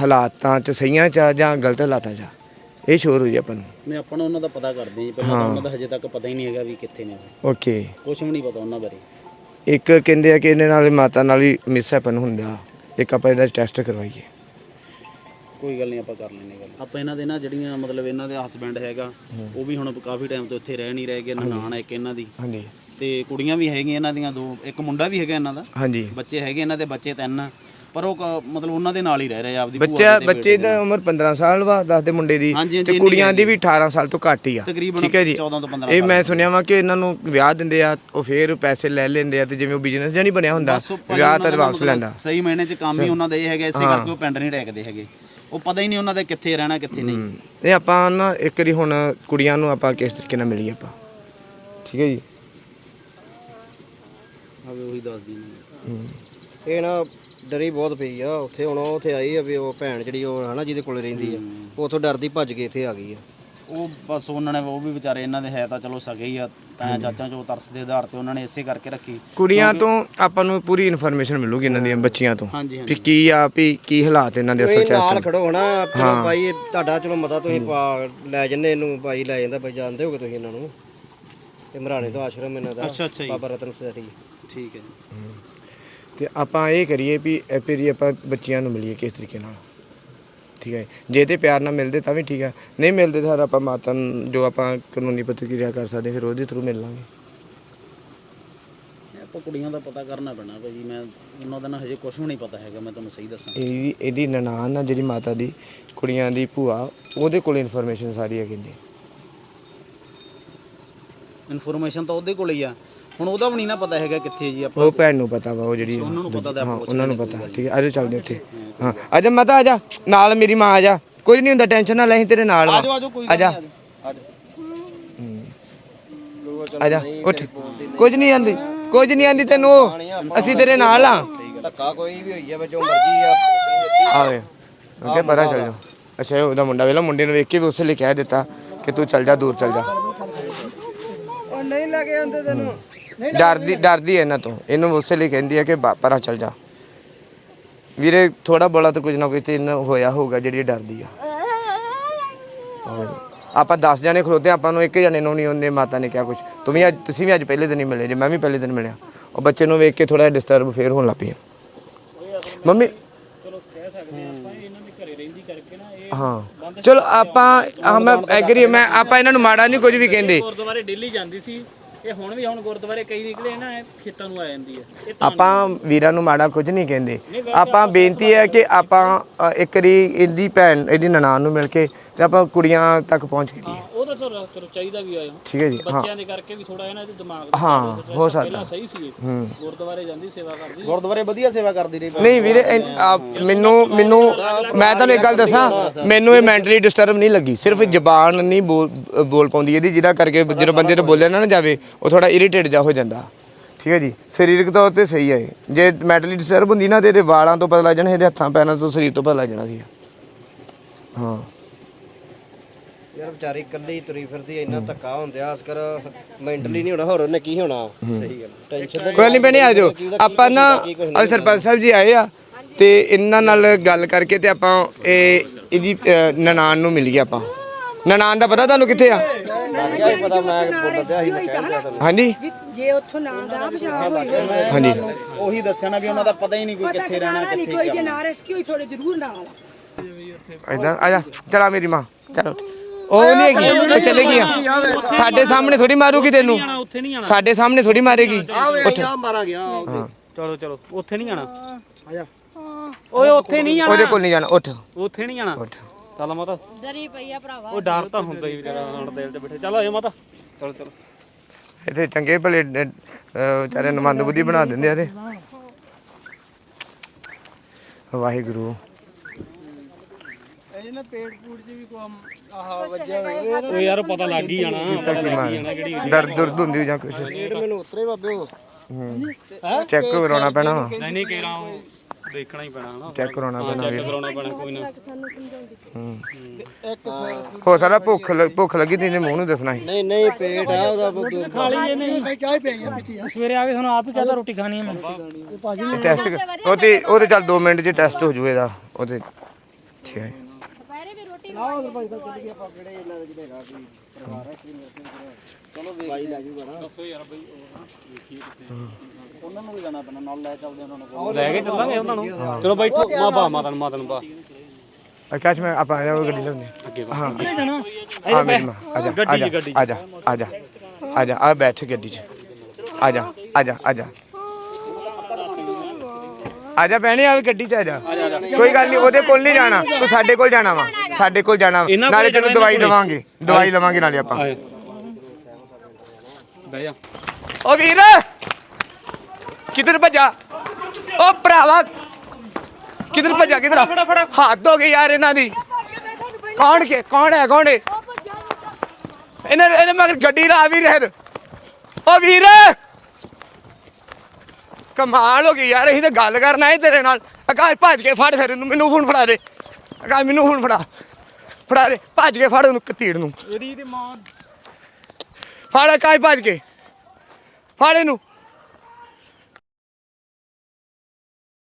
ਹਾਲਾਤਾਂ 'ਚ ਸਹੀਆਂ 'ਚ ਆ ਜਾਂ ਗਲਤ ਹਾਲਾਤਾਂ 'ਚ ਆ। ਇਹ ਸ਼ੋਰ ਹੋ ਜੀ ਆਪਾਂ ਨੂੰ। ਮੈਂ ਆਪਾਂ ਨੂੰ ਉਹਨਾਂ ਦਾ ਪਤਾ ਕਰਦੇ ਹਾਂ ਜੀ। ਪਹਿਲਾਂ ਤਾਂ ਉਹਨਾਂ ਦਾ ਹਜੇ ਤੱਕ ਪਤਾ ਹੀ ਨਹੀਂ ਹੈਗਾ ਵੀ ਕਿੱਥੇ ਨੇ ਉਹ। ਓਕੇ। ਕੁਝ ਵੀ ਨਹੀਂ ਪਤਾ ਉਹਨਾਂ ਬਾਰੇ। ਇੱਕ ਕਹਿੰਦੇ ਆ ਕਿ ਇਹਦੇ ਨਾਲ ਮਾਤਾ ਨਾਲ ਹੀ ਮਿਸਹੈਪਨ ਹੁੰਦਾ। ਇੱਕ ਆਪਾਂ ਇਹਦਾ ਟੈਸਟ ਕਰਵਾਈਏ। ਕੋਈ ਗੱਲ ਨਹੀਂ ਆਪਾਂ ਕਰ ਲੈਨੇ ਗੱਲ। ਆਪਾਂ ਇਹਨਾਂ ਦੇ ਨਾ ਜਿਹੜੀਆਂ ਮਤਲਬ ਇਹਨਾਂ ਦੇ ਹਸਬੈਂਡ ਹੈਗਾ ਉਹ ਵੀ ਹੁਣ ਕਾਫੀ ਟਾਈਮ ਤੋਂ ਇੱਥੇ ਰਹਿ ਨਹੀਂ ਰਹੇ ਗੇ ਨਨਾਣ ਇੱਕ ਇਹਨਾਂ ਦੀ। ਹਾਂਜੀ। ਤੇ ਕੁੜੀਆਂ ਵੀ ਹੈਗੀਆਂ ਇਹਨਾਂ ਦੀਆਂ ਦੋ ਇੱਕ ਮੁੰਡਾ ਵੀ ਹੈਗਾ ਇਹਨਾਂ ਦਾ। ਹਾਂਜੀ। ਬੱਚੇ ਹੈਗੇ ਇਹਨਾਂ ਦੇ ਬੱਚੇ ਤਿੰਨ। ਪਰ ਉਹ ਕ- ਮਤਲਬ ਉਹਨਾਂ ਦੇ ਨਾਲ ਹੀ ਰਹਿ ਰਹੇ ਆ ਆਪਦੀ ਬੱਚਾ ਦੇ ਬੱਚੇ ਦੀ ਉਮਰ 15 ਸਾਲ ਵਾ ਦੱਸਦੇ ਮੁੰਡੇ ਦੀ। ਹਾਂਜੀ, ਹਾਂਜੀ, ਤੇ ਇੰਨੀ ਕੁੜੀਆਂ ਦੀ। ਵੀ 18 ਸਾਲ ਤੋਂ ਘੱਟ ਹੀ ਆ। ਤਕਰੀਬਨ ਠੀਕ ਹੈ ਜੀ? 14 ਤੋਂ 15 ਇਹ ਮੈਂ ਸੁਣਿਆ ਵਾ ਕਿ ਇਹਨਾਂ ਨੂੰ ਵਿਆਹ ਦਿੰਦੇ ਆ ਉਹ ਫੇਰ ਪੈਸੇ ਲੈ ਲੈਂਦੇ ਆ ਤੇ ਜਿਵੇਂ ਉਹ ਬਿਜ਼ਨਸ ਜਾਂ ਨਹੀਂ ਬਣਿਆ ਹੁੰਦਾ ਬਸ ਉਹ ਭਾਜੀ ਵਿਆਹ ਉਹਨਾਂ ਤਾਂ ਦਾ ਵਾਪਸ ਮਤਲਬ ਲੈਂਦਾ। ਸਹੀ ਮਹੀਨੇ 'ਚ ਕੰਮ ਹੀ ਉਹਨਾਂ ਦਾ ਇਹ ਹੈਗਾ ਇਸੇ ਕਰਕੇ ਉਹ ਪਿੰਡ ਨਹੀਂ ਟੈਕਦੇ ਹੈਗੇ। ਉਹ ਪਤਾ ਹੀ ਨਹੀਂ ਉਹਨਾਂ ਦੇ ਕਿੱਥੇ ਰਹਿਣਾ ਕਿੱਥੇ ਨਹੀਂ। ਇਹ ਆਪਾਂ ਨਾ ਇੱਕ ਵਾਰੀ ਹੁਣ ਕੁੜੀਆਂ ਨੂੰ ਆਪਾਂ ਕਿਸ ਤਰੀਕੇ ਨਾਲ ਮਿਲੀਏ ਆਪਾਂ। ਠੀਕ ਹੈ ਜੀ? ਆਵੇ ਉਹੀ ਦੱਸਦੀ ਨਹੀਂ ਇਹ ਨਾ ਡਰੀ ਬਹੁਤ ਪਈ ਆ। ਉੱਥੇ ਹੁਣ ਉਹ ਉੱਥੇ ਆਈ ਆ ਵੀ ਉਹ ਭੈਣ ਜਿਹੜੀ ਉਹ ਹਨਾ ਜਿਹਦੇ ਕੋਲੇ ਰਹਿੰਦੀ ਆ ਉਹ ਉੱਥੋਂ ਡਰਦੀ ਭੱਜ ਕੇ ਇੱਥੇ ਆ ਗਈ ਆ। ਉਹ ਬਸ ਉਹਨਾਂ ਨੇ ਉਹ ਵੀ ਵਿਚਾਰੇ ਇਹਨਾਂ ਦੇ ਹੈ ਤਾਂ ਚਲੋ ਸਗੇ ਹੀ ਆ ਤਾਂ ਚਾਚਾ ਚੋ ਤਰਸ ਦੇ ਆਧਾਰ ਤੇ ਉਹਨਾਂ ਨੇ ਇਸੇ ਕਰਕੇ ਰੱਖੀ। ਕੁੜੀਆਂ ਤੋਂ ਆਪਾਂ ਨੂੰ ਪੂਰੀ ਇਨਫੋਰਮੇਸ਼ਨ ਮਿਲੂਗੀ ਇਹਨਾਂ ਦੀਆਂ ਬੱਚੀਆਂ ਤੋਂ ਹਾਂਜੀ ਵੀ ਕੀ ਆ ਵੀ ਕੀ ਹਾਲਾਤ ਇਹਨਾਂ ਦੇ ਅਸਲ ਤੁਸੀਂ ਚ ਨਾਲ ਖੜੋ ਚਲੋ ਭਾਈ ਇਹ ਤੁਹਾਡਾ ਚਲੋ ਮਤਾ ਤੁਸੀਂ ਪਾ ਲੈ ਜੰਨੇ ਇਹਨੂੰ ਭਾਈ ਲੈ ਜਾਂਦਾ ਭਾਈ ਜਾਣਦੇ ਹੋਗੇ ਤੁਸੀਂ ਇਹਨਾਂ ਨੂੰ। ਤੇ ਮਰਾਣੇ ਤੋਂ ਆਸ਼ਰਮ ਇਹਨਾਂ ਦਾ ਅੱਛਾ ਅੱਛਾ ਜੀ। ਬਾਬਾ ਰਤਨ ਸਰੀ ਠੀਕ ਹੈ ਜੀ। ਤੇ ਆਪਾਂ ਇਹ ਕਰੀਏ ਵੀ ਇਹ ਫਿਰ ਆਪਾਂ ਬੱਚੀਆਂ ਨੂੰ ਮਿਲੀਏ ਕਿਸ ਤਰੀਕੇ ਨਾਲ। ਠੀਕ ਹੈ ਜੇ। ਤੇ ਪਿਆਰ ਨਾਲ ਮਿਲਦੇ ਤਾਂ ਵੀ ਠੀਕ ਹੈ। ਨਹੀਂ ਮਿਲਦੇ ਤਾਂ ਫਿਰ ਆਪਾਂ ਮਾਤਾ ਨੂੰ ਜੋ ਆਪਾਂ ਕਾਨੂੰਨੀ ਪ੍ਰਤੀਕਿਰਿਆ ਕਰ ਸਕਦੇ ਫਿਰ ਉਹਦੇ ਥਰੂ ਮਿਲ ਲਾਂਗੇ। ਆਪਾਂ ਕੁੜੀਆਂ ਦਾ ਪਤਾ ਕਰਨਾ ਪੈਣਾ ਭਾਜੀ ਮੈਂ ਉਹਨਾਂ ਦਾ ਨਾ ਹਜੇ ਕੁਝ ਵੀ ਨਹੀਂ ਪਤਾ ਹੈਗਾ ਮੈਂ ਤੁਹਾਨੂੰ ਸਹੀ ਦੱਸਾਂ। ਇਹਦੀ ਇਹਦੀ ਨਨਾਣ ਆ ਜਿਹੜੀ ਮਾਤਾ ਦੀ ਕੁੜੀਆਂ ਦੀ ਭੂਆ ਉਹਦੇ ਕੋਲ ਇਨਫੋਰਮੇਸ਼ਨ ਸਾਰੀ ਹੈ ਕਹਿੰਦੇ ਇਨਫੋਰਮੇਸ਼ਨ ਤਾਂ ਉਹਦੇ ਕੋਲ ਹੀ ਆ। ਹੁਣ ਉਹਦਾ ਵੀ ਨਹੀਂ ਨਾ ਪਤਾ ਹੈਗਾ ਕਿੱਥੇ ਜੀ ਆਪਾਂ ਉਹ ਭੈਣ ਨੂੰ ਪਤਾ ਵਾ ਉਹ ਜਿਹੜੀ ਉਹਨਾਂ ਨੂੰ ਪਤਾ ਤਾਂ ਹਾਂ ਪੁੱਛ ਉਹਨਾਂ ਨੂੰ ਪਤਾ। ਠੀਕ ਹੈ ਆਜੋ ਚੱਲਦੇ ਉੱਥੇ। ਹਾਂ ਆਜਾ ਮਾਤਾ ਆਜਾ ਨਾਲ ਮੇਰੀ ਮਾਂ ਆਜਾ ਕੁਝ ਨਹੀਂ ਹੁੰਦਾ ਟੈਨਸ਼ਨ ਨਾ ਲੈ ਅਸੀਂ ਤੇਰੇ ਨਾਲ ਵਾ। ਆਜੋ ਆਜੋ ਕੋਈ ਆਜਾ ਆਜੋ ਆਜਾ ਉੱਠ। ਕੁਝ ਨਹੀਂ ਆਂਦੀ ਕੁਝ ਨਹੀਂ ਆਂਦੀ ਤੈਨੂੰ। ਉਹ। ਅਸੀਂ ਤੇਰੇ ਨਾਲ ਆ। ਧੱਕਾ ਕੋਈ ਵੀ ਹੋਈ ਆ ਜੋ ਮਰਜ਼ੀ ਆ। ਆਵੇ ਓਕੇ ਪਰਾਂ ਚੱਲ ਜਾ ਅੱਛਾ ਇਹ ਉਹਦਾ ਮੁੰਡਾ ਵੇਲਾ ਮੁੰਡੇ ਨੂੰ ਵੇਖ ਕੇ ਵੀ ਉਸੇ ਲਈ ਕਹਿ ਦਿੱਤਾ ਕਿ ਤੂੰ ਚੱਲ ਜਾ ਦੂਰ ਚੱਲ ਜਾ। ਉਹ ਨਹੀਂ ਲੈ ਕੇ ਆਂਦੇ ਤੈਨੂੰ। ਡਰਦੀ ਡਰਦੀ ਹੈ ਇਹਨਾਂ ਤੋਂ। ਇਹਨੂੰ ਉਸੇ ਲਈ ਕਹਿੰਦੀ ਹੈ ਕਿ ਬਾ- ਪਰਾਂ ਚੱਲ ਜਾ। ਵੀਰੇ ਥੋੜਾ ਬੋਲਾ ਤਾਂ ਕੁਝ ਨਾ ਕੁਝ ਤੇ ਇਹਨਾਂ ਹੋਇਆ ਹੋਊਗਾ ਜਿਹੜੀ ਇਹ ਡਰਦੀ ਆ। ਆਪਾਂ 10 ਜਣੇ ਖਲੋਤੇ ਆਪਾਂ ਨੂੰ ਇੱਕ ਜਣੇ ਨੂੰ ਨਹੀਂ ਉਹਨੇ ਮਾਤਾ ਨੇ ਕਿਹਾ ਕੁਝ ਤੂੰ ਵੀ ਅੱਜ ਤੁਸੀਂ ਵੀ ਅੱਜ ਪਹਿਲੇ ਦਿਨ ਹੀ ਮਿਲੇ ਜੇ ਮੈਂ ਵੀ ਪਹਿਲੇ ਦਿਨ ਮਿਲਿਆ। ਉਹ ਬੱਚੇ ਨੂੰ ਵੇਖ ਕੇ ਥੋੜਾ ਡਿਸਟਰਬ ਫੇਰ ਹੋਣ ਲੱਗ ਪਈ ਮੰਮੀ। ਹਾਂ ਚਲੋ ਆਪਾਂ ਹਾਂ ਮੈਂ ਐਗਰੀ ਮੈਂ ਆਪਾਂ ਇਹਨਾਂ ਨੂੰ ਮਾੜਾ ਨਹੀਂ ਕੁਝ ਵੀ ਕਹਿੰਦੇ। ਗੁਰਦੁਆਰੇ ਡੇਲੀ ਜਾਂਦੀ ਸੀ। ਇਹ ਹੁਣ ਵੀ ਹੁਣ ਗੁਰਦੁਆਰੇ ਕਈ ਨਿਕਲੇ ਨਾ ਇਹ ਖੇਤਾਂ ਨੂੰ ਆ ਜਾਂਦੀ ਹੈ। ਇਹ ਆਪਾਂ ਵੀਰਾਂ ਨੂੰ ਮਾੜਾ ਕੁਝ ਨਹੀਂ ਕਹਿੰਦੇ। ਆਪਾਂ ਬੇਨਤੀ ਹੈ ਕਿ ਆਪਾਂ ਅ, ਇੱਕ ਵਾਰੀ ਇਹਦੀ ਭੈਣ ਇਹਦੀ ਨਨਾਣ ਨੂੰ ਮਿਲ ਕੇ ਤੇ ਆਪਾਂ ਕੁੜੀਆਂ ਤੱਕ ਪਹੁੰਚ ਕਰੀਏ ਤਾਂ ਚਲੋ ਚਲੋ ਚਲੋ ਚਾਹੀਦਾ ਵੀ ਆ ਠੀਕ ਹੈ ਜੀ ਹਾਂ। ਬੱਚਿਆਂ ਦੇ ਕਰਕੇ ਵੀ ਥੋੜਾ ਇਹਨਾਂ ਦੇ ਦਿਮਾਗ ਦਾ ਹਾਂ ਹੋ ਸਕਦਾ। ਪਹਿਲਾਂ ਸਹੀ ਸੀ। ਇਹ। ਹੂੰ। ਗੁਰਦੁਆਰੇ ਜਾਂਦੀ ਸੇਵਾ ਕਰਦੀ। ਗੁਰਦੁਆਰੇ ਵਧੀਆ ਸੇਵਾ ਕਰਦੀ ਰਹੀ। ਨਹੀਂ ਵੀਰੇ ਇਹ- ਆ, ਮੈਨੂੰ ਮੈਨੂੰ ਮੈਂ ਤੁਹਾਨੂੰ ਇੱਕ ਗੱਲ ਦੱਸਾਂ ਮੈਨੂੰ ਇਹ ਮੈਂਟਲੀ ਡਿਸਟਰਬ ਨਹੀਂ ਲੱਗੀ। ਸਿਰਫ ਜ਼ਬਾਨ ਨਹੀਂ ਬੋਲ ਬੋਲ ਪਾਉਂਦੀ ਇਹਦੀ ਜਿਹਦਾ ਕਰਕੇ ਜਦੋਂ ਬੰਦੇ ਤੋਂ ਬੋਲਿਆ ਨਾ ਨਾ ਜਾਵੇ ਉਹ ਥੋੜਾ ਇਰੀਟੇਟ ਜਾ ਹੋ ਜਾਂਦਾ। ਠੀਕ ਹੈ ਜੀ ਸਰੀਰਕ ਤੌਰ ਤੇ ਸਹੀ ਹੈ ਇਹ। ਜੇ ਮੈਂਟਲੀ ਡਿਸਟਰਬ ਹੁੰਦੀ ਨਾ ਤੇ ਇਹਦੇ ਵਾਲਾਂ ਤੋਂ ਪਤਾ ਲੱਗ ਜਾਣਾ ਇਹਦੇ ਹੱਥਾਂ ਪੈਰਾਂ ਤੋਂ ਸਰੀਰ ਤੋਂ ਪਤਾ ਲੱਗ ਜਾਣਾ ਸੀ। ਹਾਂ। ਯਾਰ ਵਿਚਾਰੀ ਇਕੱਲੀ ਤੁਰੀ ਫਿਰਦੀ ਇੰਨਾ ਧੱਕਾ ਹੁੰਦਿਆ ਅਸ ਕਰ ਮੈਂਟਲੀ ਨਹੀਂ ਹੋਣਾ ਹੋਰ ਉਹਨੇ ਕੀ ਹੋਣਾ? ਸਹੀ ਗੱਲ ਟੈਨਸ਼ਨ ਕੋਈ ਨਹੀਂ ਭੈਣੇ ਆ ਜਾਓ। ਆਪਾਂ ਨਾ ਅੱਜ ਸਰਪੰਚ ਸਾਹਿਬ ਜੀ ਆਏ ਆ ਤੇ ਇਹਨਾਂ ਨਾਲ ਗੱਲ ਕਰਕੇ ਤੇ ਆਪਾਂ ਇਹ ਇਹਦੀ ਨਨਾਣ ਨੂੰ ਮਿਲ ਗਏ ਆਪਾਂ। ਨਨਾਣ ਦਾ ਪਤਾ ਤੁਹਾਨੂੰ ਕਿੱਥੇ ਆ? ਪਤਾ ਮੈਂ ਸੀ ਮੈਂ ਹਾਂਜੀ। ਜੇ- ਉੱਥੋਂ ਨਾ ਦਾ ਪਛਾਣ ਹੋਈ ਹਾਂਜੀ। ਉਹੀ ਦੱਸਿਆ ਨਾ ਵੀ ਉਹਨਾਂ ਦਾ ਪਤਾ ਹੀ ਨਹੀਂ ਕੋਈ ਕਿੱਥੇ ਰਹਿਣਾ ਨਹੀਂ ਕੋਈ ਜੇ ਨਾ ਰੈਸਕਿਊ ਥੋੜੇ ਜ਼ਰੂਰ ਨਾਲ ਇਦਾਂ ਆ ਜਾ ਚਲਾ ਮੇਰੀ ਮਾਂ। ਚਲੋ। ਉਹ ਨਹੀਂ ਹੈਗੀ। ਉਹ ਚਲੇ ਗਈ ਆ। ਸਾਡੇ ਸਾਹਮਣੇ ਥੋੜੀ ਮਾਰੂਗੀ ਤੈਨੂੰ। ਉੱਥੇ ਨਹੀਂ ਆਣਾ ਸਾਡੇ ਸਾਹਮਣੇ ਥੋੜੀ ਮਾਰੇਗੀ। ਉੱਠ ਮਾਰਾ ਗਿਆ ਹਾਂ। ਚਲੋ ਚਲੋ ਉੱਥੇ ਨਹੀਂ ਆਣਾ ਓਏ ਉੱਥੇ ਨਹੀਂ ਉਹਦੇ ਆਣਾ ਕੋਲ ਨਹੀਂ ਜਾਣਾ। ਉੱਠ। ਉੱਥੇ ਨਹੀਂ ਆਣਾ ਉੱਠ। ਚੱਲ ਮਾਤਾ। ਡਰੀ ਪਈ ਆ ਭਰਾਵਾ। ਉਹ ਡਰ ਤਾਂ ਹੁੰਦਾ ਹੀ ਵਿਚਾਰਾ ਹੁਣ ਦਿਲ ਤੇ ਬੈਠੇ। ਚੱਲ ਆਜੋ ਮਾਤਾ। ਚਲੋ ਚਲੋ। ਇੱਥੇ ਚੰਗੇ ਭਲੇ ਵਿਚਾਰੇ ਨਮੰਦ ਬੁੱਧੀ ਬਣਾ ਦਿੰਦੇ ਆ ਤੇ। ਵਾਹਿਗੁਰੂ। ਉਹ ਯਾਰ ਪਤਾ ਲੱਗ ਹੀ ਜਾਣਾ ਪਤਾ ਲੱਗ ਹੀ ਜਾਣਾ ਕਿਹੜੀ ਦਰਦ ਦੁਰਦ ਹੁੰਦੀ ਜਾਂ ਕੁਝ ਮੈਨੂੰ ਉਤਰੇ ਬਾਬੇ ਉਹ। ਚੈੱਕ ਕਰਾਉਣਾ ਪੈਣਾ ਨਹੀਂ ਨਹੀਂ ਉਹ ਦੇਖਣਾ ਹੀ ਪੈਣਾ ਹਨਾ ਚੈੱਕ ਕਰਾਉਣਾ ਪੈਣਾ ਚੈੱਕ ਵੀਰ ਕਰਾਉਣਾ ਪੈਣਾ ਕੋਈ ਨਾ। ਹੋ। ਸਕਦਾ ਭੁੱਖ ਭੁੱਖ ਲੱਗੀ ਤੇ ਇਹਨੇ ਮੂੰਹ ਨੂੰ ਦੱਸਣਾ ਸੀ। ਨਹੀਂ ਨਹੀਂ ਪੇਟ ਆ ਉਹਦਾ ਖਾ ਲਈ ਇਹਨੇ ਸਵੇਰੇ ਆ ਕੇ ਤੁਹਾਨੂੰ ਆਪ ਹੀ ਕਹਤਾ ਰੋਟੀ ਖਾਣੀ ਹੈ ਮੈਂ। ਟੈਸਟ ਉਹ ਤੇ ਉਹ ਤੇ ਚੱਲ 2 ਮਿੰਟ 'ਚ ਟੈਸਟ ਹੋ ਜੂ ਇਹਦਾ। ਉਹ ਤੇ ਠੀਕ ਹੈ ਦੁਪਹਿਰੇ ਵੀ ਰੋਟੀ ਉਹਨਾਂ ਨੂੰ ਵੀ ਜਾਣਾ ਪੈਣਾ ਨਾਲ ਲੈ ਚੱਲਦੇ ਉਹਨਾਂ ਨੂੰ ਲੈ ਕੇ ਚੱਲਾਂਗੇ ਉਹਨਾਂ ਨੂੰ ਚਲੋ ਬੈਠੋ ਮਾ ਬਾ ਮਾਤਾ ਨੂੰ ਮਾਤਾ ਨੂੰ ਬਾ ਆਕਾਸ਼ ਮੈਂ ਆਪਾਂ ਆ ਜਾ ਉਹ ਗੱਡੀ ਲਾਉਂਦੇ ਅੱਗੇ ਹਾਂ ਜਾਣਾ? ਆ ਮੇਰੀ ਮਾਂ ਆ ਜਾ ਆ ਜਾ ਆ ਜਾ ਆ ਜਾ ਆ ਜਾ ਆ ਬੈਠ ਗੱਡੀ 'ਚ। ਆ ਜਾ ਆ ਜਾ ਆ ਜਾ। ਆ ਜਾ ਭੈਣੇ ਆ ਗੱਡੀ 'ਚ ਆ ਜਾ। ਕੋਈ ਗੱਲ ਨਹੀਂ ਉਹਦੇ ਕੋਲ ਨਹੀਂ ਜਾਣਾ ਤੂੰ ਸਾਡੇ ਕੋਲ ਜਾਣਾ ਵਾ। ਸਾਡੇ ਕੋਲ ਜਾਣਾ। ਨਾਲੇ ਤੈਨੂੰ ਜਾਣਾ, ਦਵਾਈ ਇਹਨਾਂ ਦਵਾਂਗੇ। ਦਵਾਈ ਲਵਾਂਗੇ ਨਾਲੇ ਆਪਾਂ। ਆਏ। ਬਹਿ ਜਾ। ਓ ਵੀਰ! ਕਿੱਧਰ ਭੱਜਾ? ਓ ਭਰਾਵਾ! ਕਿੱਧਰ ਭੱਜਾ ਕਿੱਧਰ ਆ? ਹੱਦ ਹੋ ਗਈ ਯਾਰ ਇਹਨਾਂ ਦੀ। ਕੌਣ ਕੇ ਕੌਣ ਹੈ ਕੌਣ ਹੈ? ਇਹਨੇ ਇਹਨੇ ਮਗਰ ਗੱਡੀ ਲਾ ਵੀ ਰਹਿ ਓ ਵੀਰ! ਕਮਾਲ ਹੋ ਗਈ ਯਾਰ ਅਸੀਂ ਤਾਂ ਗੱਲ ਕਰਨ ਆਏ ਤੇਰੇ ਨਾਲ। ਆਕਾਸ਼ ਭੱਜ ਕੇ ਫੜ ਫਿਰ ਇਹਨੂੰ ਮੈਨੂੰ ਫੋਨ ਫੜਾ ਦੇ। ਆਕਾਸ਼ ਮੈਨੂੰ ਫੋਨ ਫੜਾ। ਫੜਾ ਦੇ ਭੱਜ ਕੇ ਫੜ ਉਹਨੂੰ ਕਤੀੜ ਨੂੰ। ਇਹਦੀ ਤੇ ਮਾਂ ਫੜ ਆਕਾਸ਼ ਭੱਜ ਕੇ। ਫੜ ਇਹਨੂੰ।